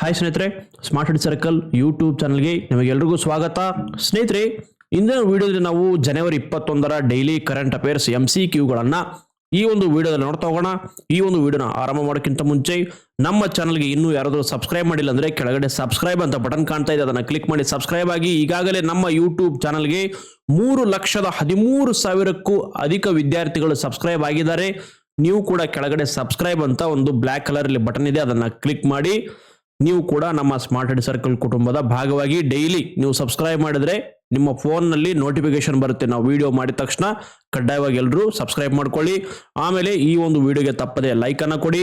Hi ಸ್ನೇಹಿತರೆ smart head circle YouTube ಚಾನಲ್ಗೆ ನಿಮಗೆಲ್ರಿಗೂ ಸ್ವಾಗತ. ಸ್ನೇಹಿತರೆ, ಇಂದಿನ ವಿಡಿಯೋದಲ್ಲಿ ನಾವು ಜನವರಿ ಇಪ್ಪತ್ತೊಂದರ daily current affairs M C ಕ್ಯೂಗಳನ್ನು ಈ ಒಂದು ವಿಡಿಯೋದಲ್ಲಿ ನೋಡ್ತಾ ಹೋಗೋಣ. ಈ ಒಂದು ವಿಡಿಯೋನ ಆರಂಭ ಮಾಡೋಕ್ಕಿಂತ ಮುಂಚೆ ನಮ್ಮ ಚಾನಲ್ಗೆ ಇನ್ನೂ ಯಾರಾದರೂ ಸಬ್ಸ್ಕ್ರೈಬ್ ಮಾಡಿಲ್ಲ ಅಂದರೆ ಕೆಳಗಡೆ ಸಬ್ಸ್ಕ್ರೈಬ್ ಅಂತ ಬಟನ್ ಕಾಣ್ತಾ ಇದೆ. ಅದನ್ನು ಕ್ಲಿಕ್ ಮಾಡಿ ಸಬ್ಸ್ಕ್ರೈಬ್ ಆಗಿ. ಈಗಾಗಲೇ ನಮ್ಮ ಯೂಟ್ಯೂಬ್ ಚಾನಲ್ಗೆ ಮೂರು ಲಕ್ಷದ ಹದಿಮೂರು ಸಾವಿರಕ್ಕೂ ಅಧಿಕ ವಿದ್ಯಾರ್ಥಿಗಳು ಸಬ್ಸ್ಕ್ರೈಬ್ ಆಗಿದ್ದಾರೆ. ನೀವು ಕೂಡ ಕೆಳಗಡೆ ಸಬ್ಸ್ಕ್ರೈಬ್ ಅಂತ ಒಂದು ಬ್ಲ್ಯಾಕ್ ಕಲರ್ ಅಲ್ಲಿ ಬಟನ್ ಇದೆ. ಅದನ್ನು ಕ್ಲಿಕ್ ಮಾಡಿ. ನೀವು ಕೂಡ ನಮ್ಮ ಸ್ಮಾರ್ಟ್ ಹೆಡ್ ಸರ್ಕಲ್ ಕುಟುಂಬದ ಭಾಗವಾಗಿ ಡೈಲಿ ನೀವು ಸಬ್ಸ್ಕ್ರೈಬ್ ಮಾಡಿದ್ರೆ ನಿಮ್ಮ ಫೋನ್ನಲ್ಲಿ ನೋಟಿಫಿಕೇಶನ್ ಬರುತ್ತೆ. ನಾವು ವಿಡಿಯೋ ಮಾಡಿದ ತಕ್ಷಣ ಕಡ್ಡಾಯವಾಗಿ ಎಲ್ಲರೂ ಸಬ್ಸ್ಕ್ರೈಬ್ ಮಾಡ್ಕೊಳ್ಳಿ. ಆಮೇಲೆ ಈ ಒಂದು ವಿಡಿಯೋಗೆ ತಪ್ಪದೆ ಲೈಕ್ ಅನ್ನ ಕೊಡಿ.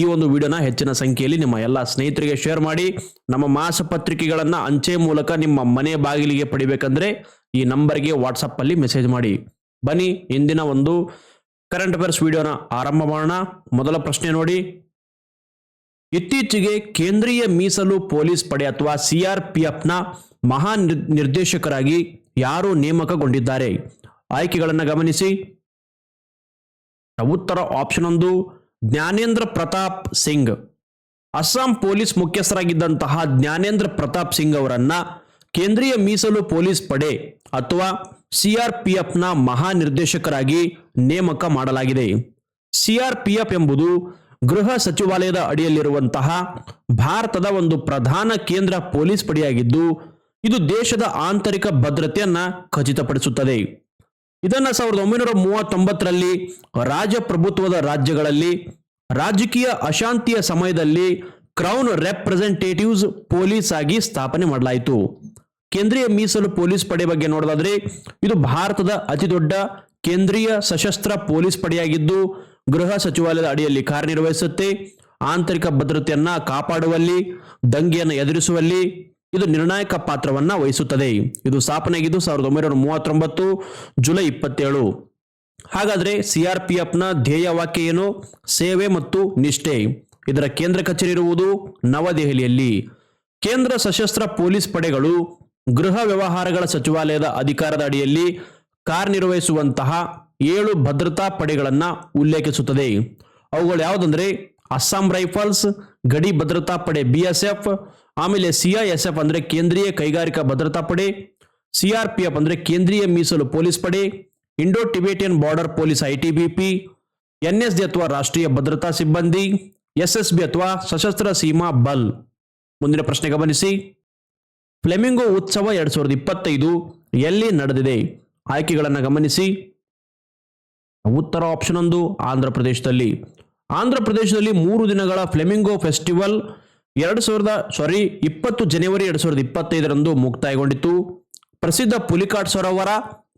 ಈ ಒಂದು ವಿಡಿಯೋನ ಹೆಚ್ಚಿನ ಸಂಖ್ಯೆಯಲ್ಲಿ ನಿಮ್ಮ ಎಲ್ಲ ಸ್ನೇಹಿತರಿಗೆ ಶೇರ್ ಮಾಡಿ. ನಮ್ಮ ಮಾಸಪತ್ರಿಕೆಗಳನ್ನ ಅಂಚೆ ಮೂಲಕ ನಿಮ್ಮ ಮನೆ ಬಾಗಿಲಿಗೆ ಪಡಿಬೇಕಂದ್ರೆ ಈ ನಂಬರ್ಗೆ ವಾಟ್ಸಪ್ ಅಲ್ಲಿ ಮೆಸೇಜ್ ಮಾಡಿ. ಬನ್ನಿ, ಇಂದಿನ ಒಂದು ಕರೆಂಟ್ ಅಫೇರ್ಸ್ ವಿಡಿಯೋನ ಆರಂಭ ಮಾಡೋಣ. ಮೊದಲ ಪ್ರಶ್ನೆ ನೋಡಿ. ಇತ್ತೀಚೆಗೆ ಕೇಂದ್ರೀಯ ಮೀಸಲು ಪೊಲೀಸ್ ಪಡೆ ಅಥವಾ ಸಿಆರ್ಪಿಎಫ್ನ ಮಹಾ ನಿರ್- ನಿರ್ದೇಶಕರಾಗಿ ಯಾರು ನೇಮಕಗೊಂಡಿದ್ದಾರೆ. ಆಯ್ಕೆಗಳನ್ನು ಗಮನಿಸಿ. ಉತ್ತರ ಆಪ್ಷನ್ ಒಂದು, ಜ್ಞಾನೇಂದ್ರ ಪ್ರತಾಪ್ ಸಿಂಗ್. ಅಸ್ಸಾಂ ಪೊಲೀಸ್ ಮುಖ್ಯಸ್ಥರಾಗಿದ್ದಂತಹ ಜ್ಞಾನೇಂದ್ರ ಪ್ರತಾಪ್ ಸಿಂಗ್ ಅವರನ್ನ ಕೇಂದ್ರೀಯ ಮೀಸಲು ಪೊಲೀಸ್ ಪಡೆ ಅಥವಾ ಸಿಆರ್ಪಿಎಫ್ನ ಮಹಾನಿರ್ದೇಶಕರಾಗಿ ನೇಮಕ ಮಾಡಲಾಗಿದೆ. ಸಿಆರ್ಪಿಎಫ್ ಎಂಬುದು ಗೃಹ ಸಚಿವಾಲಯದ ಅಡಿಯಲ್ಲಿರುವಂತಹ ಭಾರತದ ಒಂದು ಪ್ರಧಾನ ಕೇಂದ್ರ ಪೊಲೀಸ್ ಪಡೆಯಾಗಿದ್ದು, ಇದು ದೇಶದ ಆಂತರಿಕ ಭದ್ರತೆಯನ್ನ ಖಚಿತಪಡಿಸುತ್ತದೆ. ಇದನ್ನ ಸಾವಿರದ ಒಂಬೈನೂರ ಮೂವತ್ತೊಂಬತ್ತರಲ್ಲಿ ರಾಜಪ್ರಭುತ್ವದ ರಾಜ್ಯಗಳಲ್ಲಿ, ರಾಜಕೀಯ ಅಶಾಂತಿಯ ಸಮಯದಲ್ಲಿ ಕ್ರೌನ್ ರೆಪ್ರೆಸೆಂಟೇಟಿವ್ಸ್ ಪೊಲೀಸ್ ಆಗಿ ಸ್ಥಾಪನೆ ಮಾಡಲಾಯಿತು. ಕೇಂದ್ರೀಯ ಮೀಸಲು ಪೊಲೀಸ್ ಪಡೆ ಬಗ್ಗೆ ನೋಡೋದಾದ್ರೆ, ಇದು ಭಾರತದ ಅತಿದೊಡ್ಡ ಕೇಂದ್ರೀಯ ಸಶಸ್ತ್ರ ಪೊಲೀಸ್ ಪಡೆಯಾಗಿದ್ದು ಗೃಹ ಸಚಿವಾಲಯದ ಅಡಿಯಲ್ಲಿ ಕಾರ್ಯನಿರ್ವಹಿಸುತ್ತೆ. ಆಂತರಿಕ ಭದ್ರತೆಯನ್ನ ಕಾಪಾಡುವಲ್ಲಿ, ದಂಗೆಯನ್ನು ಎದುರಿಸುವಲ್ಲಿ ಇದು ನಿರ್ಣಾಯಕ ಪಾತ್ರವನ್ನ ವಹಿಸುತ್ತದೆ. ಇದು ಸ್ಥಾಪನೆಯಾಗಿದ್ದು ಸಾವಿರದ ಒಂಬೈನೂರ ಮೂವತ್ತೊಂಬತ್ತು, ಜುಲೈ ಇಪ್ಪತ್ತೇಳು. ಹಾಗಾದ್ರೆ ಸಿಆರ್ಪಿಎಫ್ನ ಧ್ಯೇಯ ವಾಕ್ಯ ಏನು? ಸೇವೆ ಮತ್ತು ನಿಷ್ಠೆ. ಇದರ ಕೇಂದ್ರ ಕಚೇರಿ ಇರುವುದು ನವದೆಹಲಿಯಲ್ಲಿ. ಕೇಂದ್ರ ಸಶಸ್ತ್ರ ಪೊಲೀಸ್ ಪಡೆಗಳು ಗೃಹ ವ್ಯವಹಾರಗಳ ಸಚಿವಾಲಯದ ಅಧಿಕಾರದ ಅಡಿಯಲ್ಲಿ ಕಾರ್ಯನಿರ್ವಹಿಸುವಂತಹ ಏಳು ಭದ್ರತಾ ಪಡೆಗಳನ್ನು ಉಲ್ಲೇಖಿಸುತ್ತದೆ. ಅವುಗಳು ಯಾವುದಂದ್ರೆ ಅಸ್ಸಾಂ ರೈಫಲ್ಸ್, ಗಡಿ ಭದ್ರತಾ ಪಡೆ ಬಿಎಸ್ಎಫ್ ಆಮೇಲೆ ಸಿಐಎಸ್ಎಫ್ ಅಂದ್ರೆ ಕೇಂದ್ರೀಯ ಕೈಗಾರಿಕಾ ಭದ್ರತಾ ಪಡೆ ಸಿಆರ್ಪಿಎಫ್ ಅಂದ್ರೆ ಕೇಂದ್ರೀಯ ಮೀಸಲು ಪೊಲೀಸ್ ಪಡೆ Indo Tibetan border police I T B ಅಥವಾ ರಾಷ್ಟ್ರೀಯ ಭದ್ರತಾ ಸಿಬ್ಬಂದಿ, ಎಸ್ ಎಸ್ ಬಿ ಅಥವಾ ಸಶಸ್ತ್ರ ಸೀಮಾ ಬಲ್. ಮುಂದಿನ ಪ್ರಶ್ನೆ ಗಮನಿಸಿ. ಫ್ಲೆಮಿಂಗೋ ಉತ್ಸವ ಎರಡ್ ಸಾವಿರದ ಇಪ್ಪತ್ತೈದು ಎಲ್ಲಿ ನಡೆದಿದೆ? ಆಯ್ಕೆಗಳನ್ನು ಗಮನಿಸಿ. ಉತ್ತರ ಆಪ್ಷನ್ ಒಂದು ಆಂಧ್ರ ಪ್ರದೇಶದಲ್ಲಿ ಆಂಧ್ರ ಪ್ರದೇಶದಲ್ಲಿ ಮೂರು ದಿನಗಳ ಫ್ಲೆಮಿಂಗೋ ಫೆಸ್ಟಿವಲ್ ಎರಡು ಸಾವಿರದ ಸಾರಿ ಇಪ್ಪತ್ತು ಜನವರಿ ಎರಡು ಸಾವಿರದ ಇಪ್ಪತ್ತೈದರಂದು ಮುಕ್ತಾಯಗೊಂಡಿತು ಪ್ರಸಿದ್ಧ ಪುಲಿಕಾಟ್ ಸರೋವರ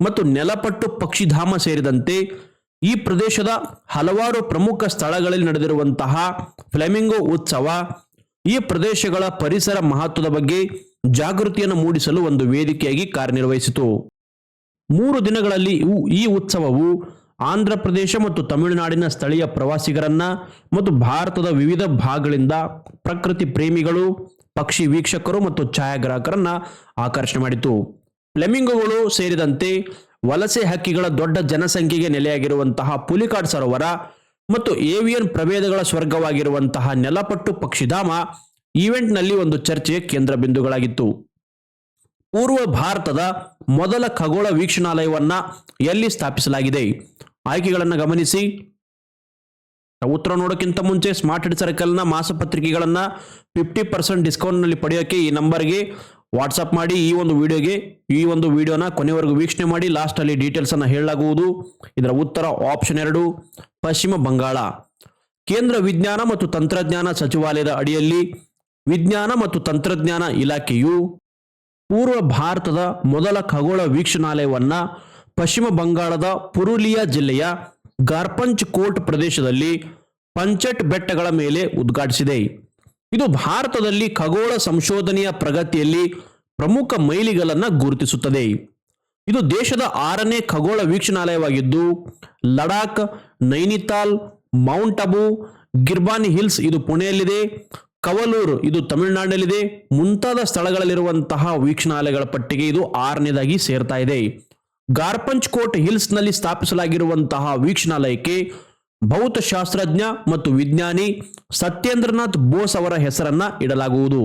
ಮತ್ತು ನೆಲಪಟ್ಟು ಪಕ್ಷಿಧಾಮ ಸೇರಿದಂತೆ ಈ ಪ್ರದೇಶದ ಹಲವಾರು ಪ್ರಮುಖ ಸ್ಥಳಗಳಲ್ಲಿ ನಡೆದಿರುವಂತಹ ಫ್ಲೆಮಿಂಗೋ ಉತ್ಸವ ಈ ಪ್ರದೇಶಗಳ ಪರಿಸರ ಮಹತ್ವದ ಬಗ್ಗೆ ಜಾಗೃತಿಯನ್ನು ಮೂಡಿಸಲು ಒಂದು ವೇದಿಕೆಯಾಗಿ ಕಾರ್ಯನಿರ್ವಹಿಸಿತು. ಮೂರು ದಿನಗಳಲ್ಲಿ ಈ ಉತ್ಸವವು ಆಂಧ್ರ ಪ್ರದೇಶ ಮತ್ತು ತಮಿಳುನಾಡಿನ ಸ್ಥಳೀಯ ಪ್ರವಾಸಿಗರನ್ನ ಮತ್ತು ಭಾರತದ ವಿವಿಧ ಭಾಗಗಳಿಂದ ಪ್ರಕೃತಿ ಪ್ರೇಮಿಗಳು, ಪಕ್ಷಿ ವೀಕ್ಷಕರು ಮತ್ತು ಛಾಯಾಗ್ರಾಹಕರನ್ನ ಆಕರ್ಷಣೆ ಮಾಡಿತು. ಫ್ಲೆಮಿಂಗೋಗಳು ಸೇರಿದಂತೆ ವಲಸೆ ಹಕ್ಕಿಗಳ ದೊಡ್ಡ ಜನಸಂಖ್ಯೆಗೆ ನೆಲೆಯಾಗಿರುವಂತಹ ಪುಲಿಕಾಡ್ ಸರೋವರ ಮತ್ತು ಏವಿಯನ್ ಪ್ರಭೇದಗಳ ಸ್ವರ್ಗವಾಗಿರುವಂತಹ ನೆಲಪಟ್ಟು ಪಕ್ಷಿಧಾಮ ಈವೆಂಟ್ನಲ್ಲಿ ಒಂದು ಚರ್ಚೆಯ ಕೇಂದ್ರ ಬಿಂದುಗಳಾಗಿತ್ತು. ಪೂರ್ವ ಭಾರತದ ಮೊದಲ ಖಗೋಳ ವೀಕ್ಷಣಾಲಯವನ್ನ ಎಲ್ಲಿ ಸ್ಥಾಪಿಸಲಾಗಿದೆ? ಆಯ್ಕೆಗಳನ್ನು ಗಮನಿಸಿ. ಉತ್ತರ ನೋಡೋಕ್ಕಿಂತ ಮುಂಚೆ ಸ್ಮಾರ್ಟ್ ಹೆಡ್ ಸರ್ಕಲ್ನ ಮಾಸಪತ್ರಿಕೆಗಳನ್ನು ಫಿಫ್ಟಿ ಪರ್ಸೆಂಟ್ ಡಿಸ್ಕೌಂಟ್ನಲ್ಲಿ ಪಡೆಯೋಕೆ ಈ ನಂಬರ್ಗೆ ವಾಟ್ಸಪ್ ಮಾಡಿ ಈ ಒಂದು ವಿಡಿಯೋಗೆ, ಈ ಒಂದು ವಿಡಿಯೋನ ಕೊನೆವರೆಗೂ ವೀಕ್ಷಣೆ ಮಾಡಿ ಲಾಸ್ಟಲ್ಲಿ ಡೀಟೇಲ್ಸನ್ನು ಹೇಳಲಾಗುವುದು. ಇದರ ಉತ್ತರ ಆಪ್ಷನ್ ಎರಡು, ಪಶ್ಚಿಮ ಬಂಗಾಳ. ಕೇಂದ್ರ ವಿಜ್ಞಾನ ಮತ್ತು ತಂತ್ರಜ್ಞಾನ ಸಚಿವಾಲಯದ ಅಡಿಯಲ್ಲಿ ವಿಜ್ಞಾನ ಮತ್ತು ತಂತ್ರಜ್ಞಾನ ಇಲಾಖೆಯು ಪೂರ್ವ ಭಾರತದ ಮೊದಲ ಖಗೋಳ ವೀಕ್ಷಣಾಲಯವನ್ನ ಪಶ್ಚಿಮ ಬಂಗಾಳದ ಪುರುಲಿಯಾ ಜಿಲ್ಲೆಯ ಗಾರ್ಪಂಚ್ ಕೋಟ್ ಪ್ರದೇಶದಲ್ಲಿ ಪಂಚಟ್ ಬೆಟ್ಟಗಳ ಮೇಲೆ ಉದ್ಘಾಟಿಸಿದೆ. ಇದು ಭಾರತದಲ್ಲಿ ಖಗೋಳ ಸಂಶೋಧನೆಯ ಪ್ರಗತಿಯಲ್ಲಿ ಪ್ರಮುಖ ಮೈಲಿಗಲನ್ನ ಗುರುತಿಸುತ್ತದೆ. ಇದು ದೇಶದ ಆರನೇ ಖಗೋಳ ವೀಕ್ಷಣಾಲಯವಾಗಿದ್ದು, ಲಡಾಖ್, ನೈನಿತಾಲ್, ಮೌಂಟ್ ಅಬು, ಗಿರ್ಬಾನಿ ಹಿಲ್ಸ್ ಇದು ಪುಣೆಯಲ್ಲಿದೆ. ಕವಲೂರು ಇದು ತಮಿಳುನಾಡಿನಲ್ಲಿದೆ. ಮುಂತಾದ ಸ್ಥಳಗಳಲ್ಲಿರುವಂತಹ ವೀಕ್ಷಣಾಲಯಗಳ ಪಟ್ಟಿಗೆ ಇದು ಆರನೇದಾಗಿ ಸೇರ್ತಾ ಇದೆ. ಗಾರ್ಪಂಚ್ ಕೋಟ್ ಹಿಲ್ಸ್ನಲ್ಲಿ ಸ್ಥಾಪಿಸಲಾಗಿರುವಂತಹ ವೀಕ್ಷಣಾಲಯಕ್ಕೆ ಭೌತಶಾಸ್ತ್ರಜ್ಞ ಮತ್ತು ವಿಜ್ಞಾನಿ ಸತ್ಯೇಂದ್ರನಾಥ್ ಬೋಸ್ ಅವರ ಹೆಸರನ್ನ ಇಡಲಾಗುವುದು.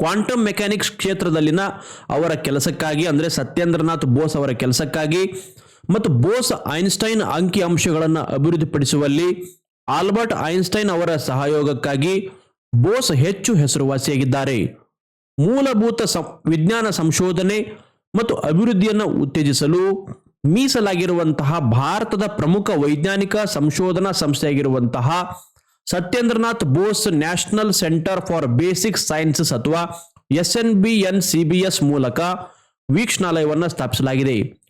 ಕ್ವಾಂಟಮ್ ಮೆಕ್ಯಾನಿಕ್ಸ್ ಕ್ಷೇತ್ರದಲ್ಲಿನ ಅವರ ಕೆಲಸಕ್ಕಾಗಿ, ಅಂದರೆ ಸತ್ಯೇಂದ್ರನಾಥ್ ಬೋಸ್ ಅವರ ಕೆಲಸಕ್ಕಾಗಿ ಮತ್ತು ಬೋಸ್ ಐನ್ಸ್ಟೈನ್ ಅಂಕಿ ಅಂಶಗಳನ್ನು ಅಭಿವೃದ್ಧಿಪಡಿಸುವಲ್ಲಿ ಆಲ್ಬರ್ಟ್ ಐನ್ಸ್ಟೈನ್ ಅವರ ಸಹಯೋಗಕ್ಕಾಗಿ ಬೋಸ್ ಹೆಚ್ಚು ಹೆಸರುವಾಸಿಯಾಗಿದ್ದಾರೆ. ಮೂಲಭೂತ ವಿಜ್ಞಾನ ಸಂಶೋಧನೆ ಮತ್ತು ಅಭಿವೃದ್ಧಿಯನ್ನು ಉತ್ತೇಜಿಸಲು ಮೀಸಲಾಗಿರುವಂತಹ ಭಾರತದ ಪ್ರಮುಖ ವೈಜ್ಞಾನಿಕ ಸಂಶೋಧನಾ ಸಂಸ್ಥೆಯಾಗಿರುವಂತಹ Satyendranath Bose national centre for basic sciences ಅಥವಾ S N B N C ಮೂಲಕ ವೀಕ್ಷಣಾಲಯವನ್ನು ಸ್ಥಾಪಿಸಲಾಗಿದೆ.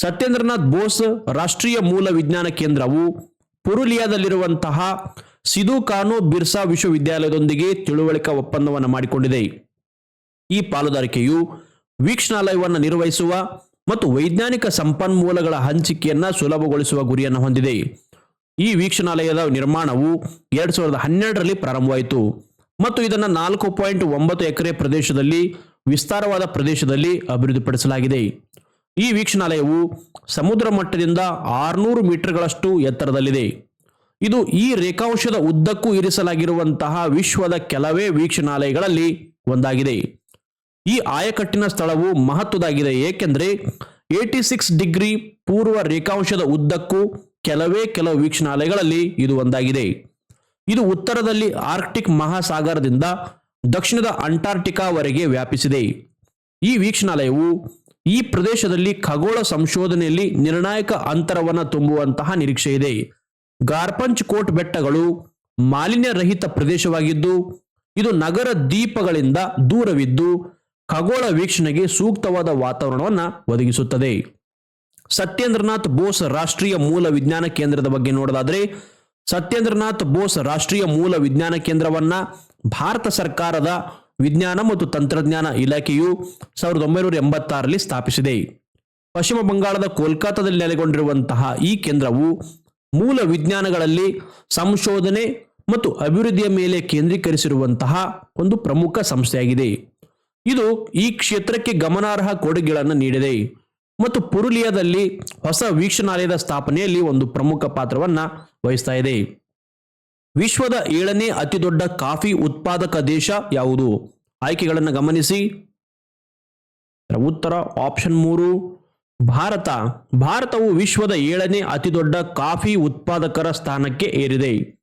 ಸತ್ಯೇಂದ್ರನಾಥ್ ಬೋಸ್ ರಾಷ್ಟ್ರೀಯ ಮೂಲ ವಿಜ್ಞಾನ ಕೇಂದ್ರವು ಪುರುಲಿಯಾದಲ್ಲಿರುವಂತಹ ಸಿಧು ಕಾನು ಬಿರ್ಸಾ ವಿಶ್ವವಿದ್ಯಾಲಯದೊಂದಿಗೆ ತಿಳುವಳಿಕೆ ಒಪ್ಪಂದವನ್ನು ಮಾಡಿಕೊಂಡಿದೆ. ಈ ಪಾಲುದಾರಿಕೆಯು ವೀಕ್ಷಣಾಲಯವನ್ನು ನಿರ್ವಹಿಸುವ ಮತ್ತು ವೈಜ್ಞಾನಿಕ ಸಂಪನ್ಮೂಲಗಳ ಹಂಚಿಕೆಯನ್ನು ಸುಲಭಗೊಳಿಸುವ ಗುರಿಯನ್ನು ಹೊಂದಿದೆ. ಈ ವೀಕ್ಷಣಾಲಯದ ನಿರ್ಮಾಣವು ಎರಡ್ ಸಾವಿರದ ಹನ್ನೆರಡರಲ್ಲಿ ಪ್ರಾರಂಭವಾಯಿತು ಮತ್ತು ಇದನ್ನು ನಾಲ್ಕು ಪಾಯಿಂಟ್ ಒಂಬತ್ತು ಎಕರೆ ಪ್ರದೇಶದಲ್ಲಿ, ವಿಸ್ತಾರವಾದ ಪ್ರದೇಶದಲ್ಲಿ ಅಭಿವೃದ್ಧಿಪಡಿಸಲಾಗಿದೆ. ಈ ವೀಕ್ಷಣಾಲಯವು ಸಮುದ್ರ ಮಟ್ಟದಿಂದ ಆರುನೂರು ಮೀಟರ್ಗಳಷ್ಟು ಎತ್ತರದಲ್ಲಿದೆ. ಇದು ಈ ರೇಖಾಂಶದ ಉದ್ದಕ್ಕೂ ಇರಿಸಲಾಗಿರುವಂತಹ ವಿಶ್ವದ ಕೆಲವೇ ವೀಕ್ಷಣಾಲಯಗಳಲ್ಲಿ ಒಂದಾಗಿದೆ. ಈ ಆಯಕಟ್ಟಿನ ಸ್ಥಳವು ಮಹತ್ವದಾಗಿದೆ, ಏಕೆಂದರೆ ಏಟಿ ಸಿಕ್ಸ್ ಡಿಗ್ರಿ ಪೂರ್ವ ರೇಖಾಂಶದ ಉದ್ದಕ್ಕೂ ಕೆಲವೇ ಕೆಲವು ವೀಕ್ಷಣಾಲಯಗಳಲ್ಲಿ ಇದು ಒಂದಾಗಿದೆ. ಇದು ಉತ್ತರದಲ್ಲಿ ಆರ್ಕ್ಟಿಕ್ ಮಹಾಸಾಗರದಿಂದ ದಕ್ಷಿಣದ ಅಂಟಾರ್ಟಿಕಾವರೆಗೆ ವ್ಯಾಪಿಸಿದೆ. ಈ ವೀಕ್ಷಣಾಲಯವು ಈ ಪ್ರದೇಶದಲ್ಲಿ ಖಗೋಳ ಸಂಶೋಧನೆಯಲ್ಲಿ ನಿರ್ಣಾಯಕ ಅಂತರವನ್ನು ತುಂಬುವಂತಹ ನಿರೀಕ್ಷೆ ಇದೆ. ಗಾರ್ಪಂಚ್ ಕೋಟ್ ಬೆಟ್ಟಗಳು ಮಾಲಿನ್ಯ ರಹಿತ ಪ್ರದೇಶವಾಗಿದ್ದು, ಇದು ನಗರ ದೀಪಗಳಿಂದ ದೂರವಿದ್ದು ಖಗೋಳ ವೀಕ್ಷಣೆಗೆ ಸೂಕ್ತವಾದ ವಾತಾವರಣವನ್ನು ಒದಗಿಸುತ್ತದೆ. ಸತ್ಯೇಂದ್ರನಾಥ್ ಬೋಸ್ ರಾಷ್ಟ್ರೀಯ ಮೂಲ ವಿಜ್ಞಾನ ಕೇಂದ್ರದ ಬಗ್ಗೆ ನೋಡೋದಾದ್ರೆ, ಸತ್ಯೇಂದ್ರನಾಥ್ ಬೋಸ್ ರಾಷ್ಟ್ರೀಯ ಮೂಲ ವಿಜ್ಞಾನ ಕೇಂದ್ರವನ್ನ ಭಾರತ ಸರ್ಕಾರದ ವಿಜ್ಞಾನ ಮತ್ತು ತಂತ್ರಜ್ಞಾನ ಇಲಾಖೆಯು ಸಾವಿರದ ಒಂಬೈನೂರ ಎಂಬತ್ತಾರರಲ್ಲಿ ಸ್ಥಾಪಿಸಿದೆ. ಪಶ್ಚಿಮ ಬಂಗಾಳದ ಕೋಲ್ಕತ್ತಾದಲ್ಲಿ ನೆಲೆಗೊಂಡಿರುವಂತಹ ಈ ಕೇಂದ್ರವು ಮೂಲ ವಿಜ್ಞಾನಗಳಲ್ಲಿ ಸಂಶೋಧನೆ ಮತ್ತು ಅಭಿವೃದ್ಧಿಯ ಮೇಲೆ ಕೇಂದ್ರೀಕರಿಸಿರುವಂತಹ ಒಂದು ಪ್ರಮುಖ ಸಂಸ್ಥೆಯಾಗಿದೆ. ಇದು ಈ ಕ್ಷೇತ್ರಕ್ಕೆ ಗಮನಾರ್ಹ ಕೊಡುಗೆಗಳನ್ನು ನೀಡಿದೆ. ಮತ್ತು ಪುರುಲಿಯಾದಲ್ಲಿ ಹೊಸ ವೀಕ್ಷಣಾಲಯದ ಸ್ಥಾಪನೆಯಲ್ಲಿ ಒಂದು ಪ್ರಮುಖ ಪಾತ್ರವನ್ನ ವಹಿಸ್ತಾ ಇದೆ. ವಿಶ್ವದ ಏಳನೇ ಅತಿದೊಡ್ಡ ಕಾಫಿ ಉತ್ಪಾದಕ ದೇಶ ಯಾವುದು? ಆಯ್ಕೆಗಳನ್ನು ಗಮನಿಸಿ. ಉತ್ತರ ಆಪ್ಷನ್ ಮೂರು, ಭಾರತ. ಭಾರತವು ವಿಶ್ವದ ಏಳನೇ ಅತಿದೊಡ್ಡ ಕಾಫಿ ಉತ್ಪಾದಕರ ಸ್ಥಾನಕ್ಕೆ ಏರಿದೆ.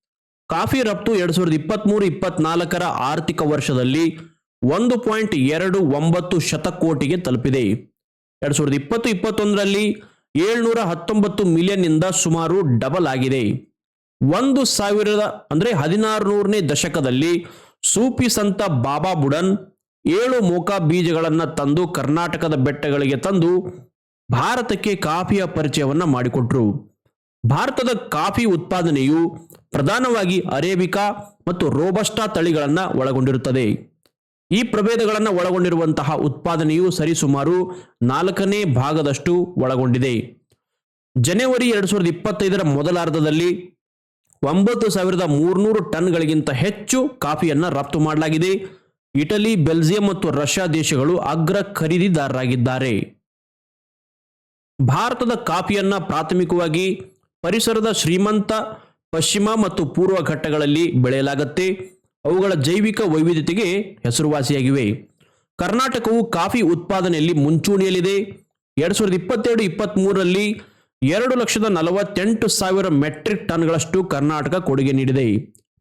ಕಾಫಿ ರಫ್ತು ಎರಡ್ ಸಾವಿರದ ಇಪ್ಪತ್ತ್ಮೂರು ಇಪ್ಪತ್ನಾಲ್ಕರ ಆರ್ಥಿಕ ವರ್ಷದಲ್ಲಿ ಒಂದು ಪಾಯಿಂಟ್ ಎರಡು ಒಂಬತ್ತು ಶತಕೋಟಿಗೆ ತಲುಪಿದೆ. ಎರಡ್ ಸಾವಿರದ ಇಪ್ಪತ್ತು, ಇಪ್ಪತ್ತೊಂದರಲ್ಲಿ ಏಳ್ನೂರ ಹತ್ತೊಂಬತ್ತು ಮಿಲಿಯನ್ ಇಂದ ಸುಮಾರು ಡಬಲ್ ಆಗಿದೆ. ಒಂದು ಸಾವಿರದ, ಅಂದ್ರೆ ಹದಿನಾರು ನೂರನೇ ದಶಕದಲ್ಲಿ ಸೂಫಿ ಸಂತ ಬಾಬಾ ಬುಡನ್ ಏಳು ಮೋಕಾ ಬೀಜಗಳನ್ನು ತಂದು ಕರ್ನಾಟಕದ ಬೆಟ್ಟಗಳಿಗೆ ತಂದು ಭಾರತಕ್ಕೆ ಕಾಫಿಯ ಪರಿಚಯವನ್ನ ಮಾಡಿಕೊಟ್ರು. ಭಾರತದ ಕಾಫಿ ಉತ್ಪಾದನೆಯು ಪ್ರಧಾನವಾಗಿ ಅರೇಬಿಕಾ ಮತ್ತು ರೋಬಸ್ಟಾ ತಳಿಗಳನ್ನು ಒಳಗೊಂಡಿರುತ್ತದೆ. ಈ ಪ್ರಭೇದಗಳನ್ನು ಒಳಗೊಂಡಿರುವಂತಹ ಉತ್ಪಾದನೆಯು ಸರಿಸುಮಾರು ನಾಲ್ಕನೇ ಭಾಗದಷ್ಟು ಒಳಗೊಂಡಿದೆ. ಜನವರಿ ಎರಡು ಸಾವಿರದ ಇಪ್ಪತ್ತೈದರ ಮೊದಲಾರ್ಧದಲ್ಲಿ ಒಂಬತ್ತು ಸಾವಿರದ ಮೂರ್ನೂರು ಟನ್ಗಳಿಗಿಂತ ಹೆಚ್ಚು ಕಾಫಿಯನ್ನು ರಫ್ತು ಮಾಡಲಾಗಿದೆ. ಇಟಲಿ, ಬೆಲ್ಜಿಯಂ ಮತ್ತು ರಷ್ಯಾ ದೇಶಗಳು ಅಗ್ರ ಖರೀದಿದಾರರಾಗಿದ್ದಾರೆ. ಭಾರತದ ಕಾಫಿಯನ್ನ ಪ್ರಾಥಮಿಕವಾಗಿ ಪರಿಸರದ ಶ್ರೀಮಂತ, ಪಶ್ಚಿಮ ಮತ್ತು ಪೂರ್ವ ಘಟ್ಟಗಳಲ್ಲಿ ಬೆಳೆಯಲಾಗುತ್ತೆ. ಅವುಗಳ ಜೈವಿಕ ವೈವಿಧ್ಯತೆಗೆ ಹೆಸರುವಾಸಿಯಾಗಿವೆ. ಕರ್ನಾಟಕವು ಕಾಫಿ ಉತ್ಪಾದನೆಯಲ್ಲಿ ಮುಂಚೂಣಿಯಲ್ಲಿದೆ. ಎರಡು ಸಾವಿರದ ಇಪ್ಪತ್ತೆರಡು ಇಪ್ಪತ್ತ್ಮೂರರಲ್ಲಿ ಎರಡು ಲಕ್ಷದ ನಲವತ್ತೆಂಟು ಸಾವಿರ ಮೆಟ್ರಿಕ್ ಟನ್ಗಳಷ್ಟು ಕರ್ನಾಟಕ ಕೊಡುಗೆ ನೀಡಿದೆ.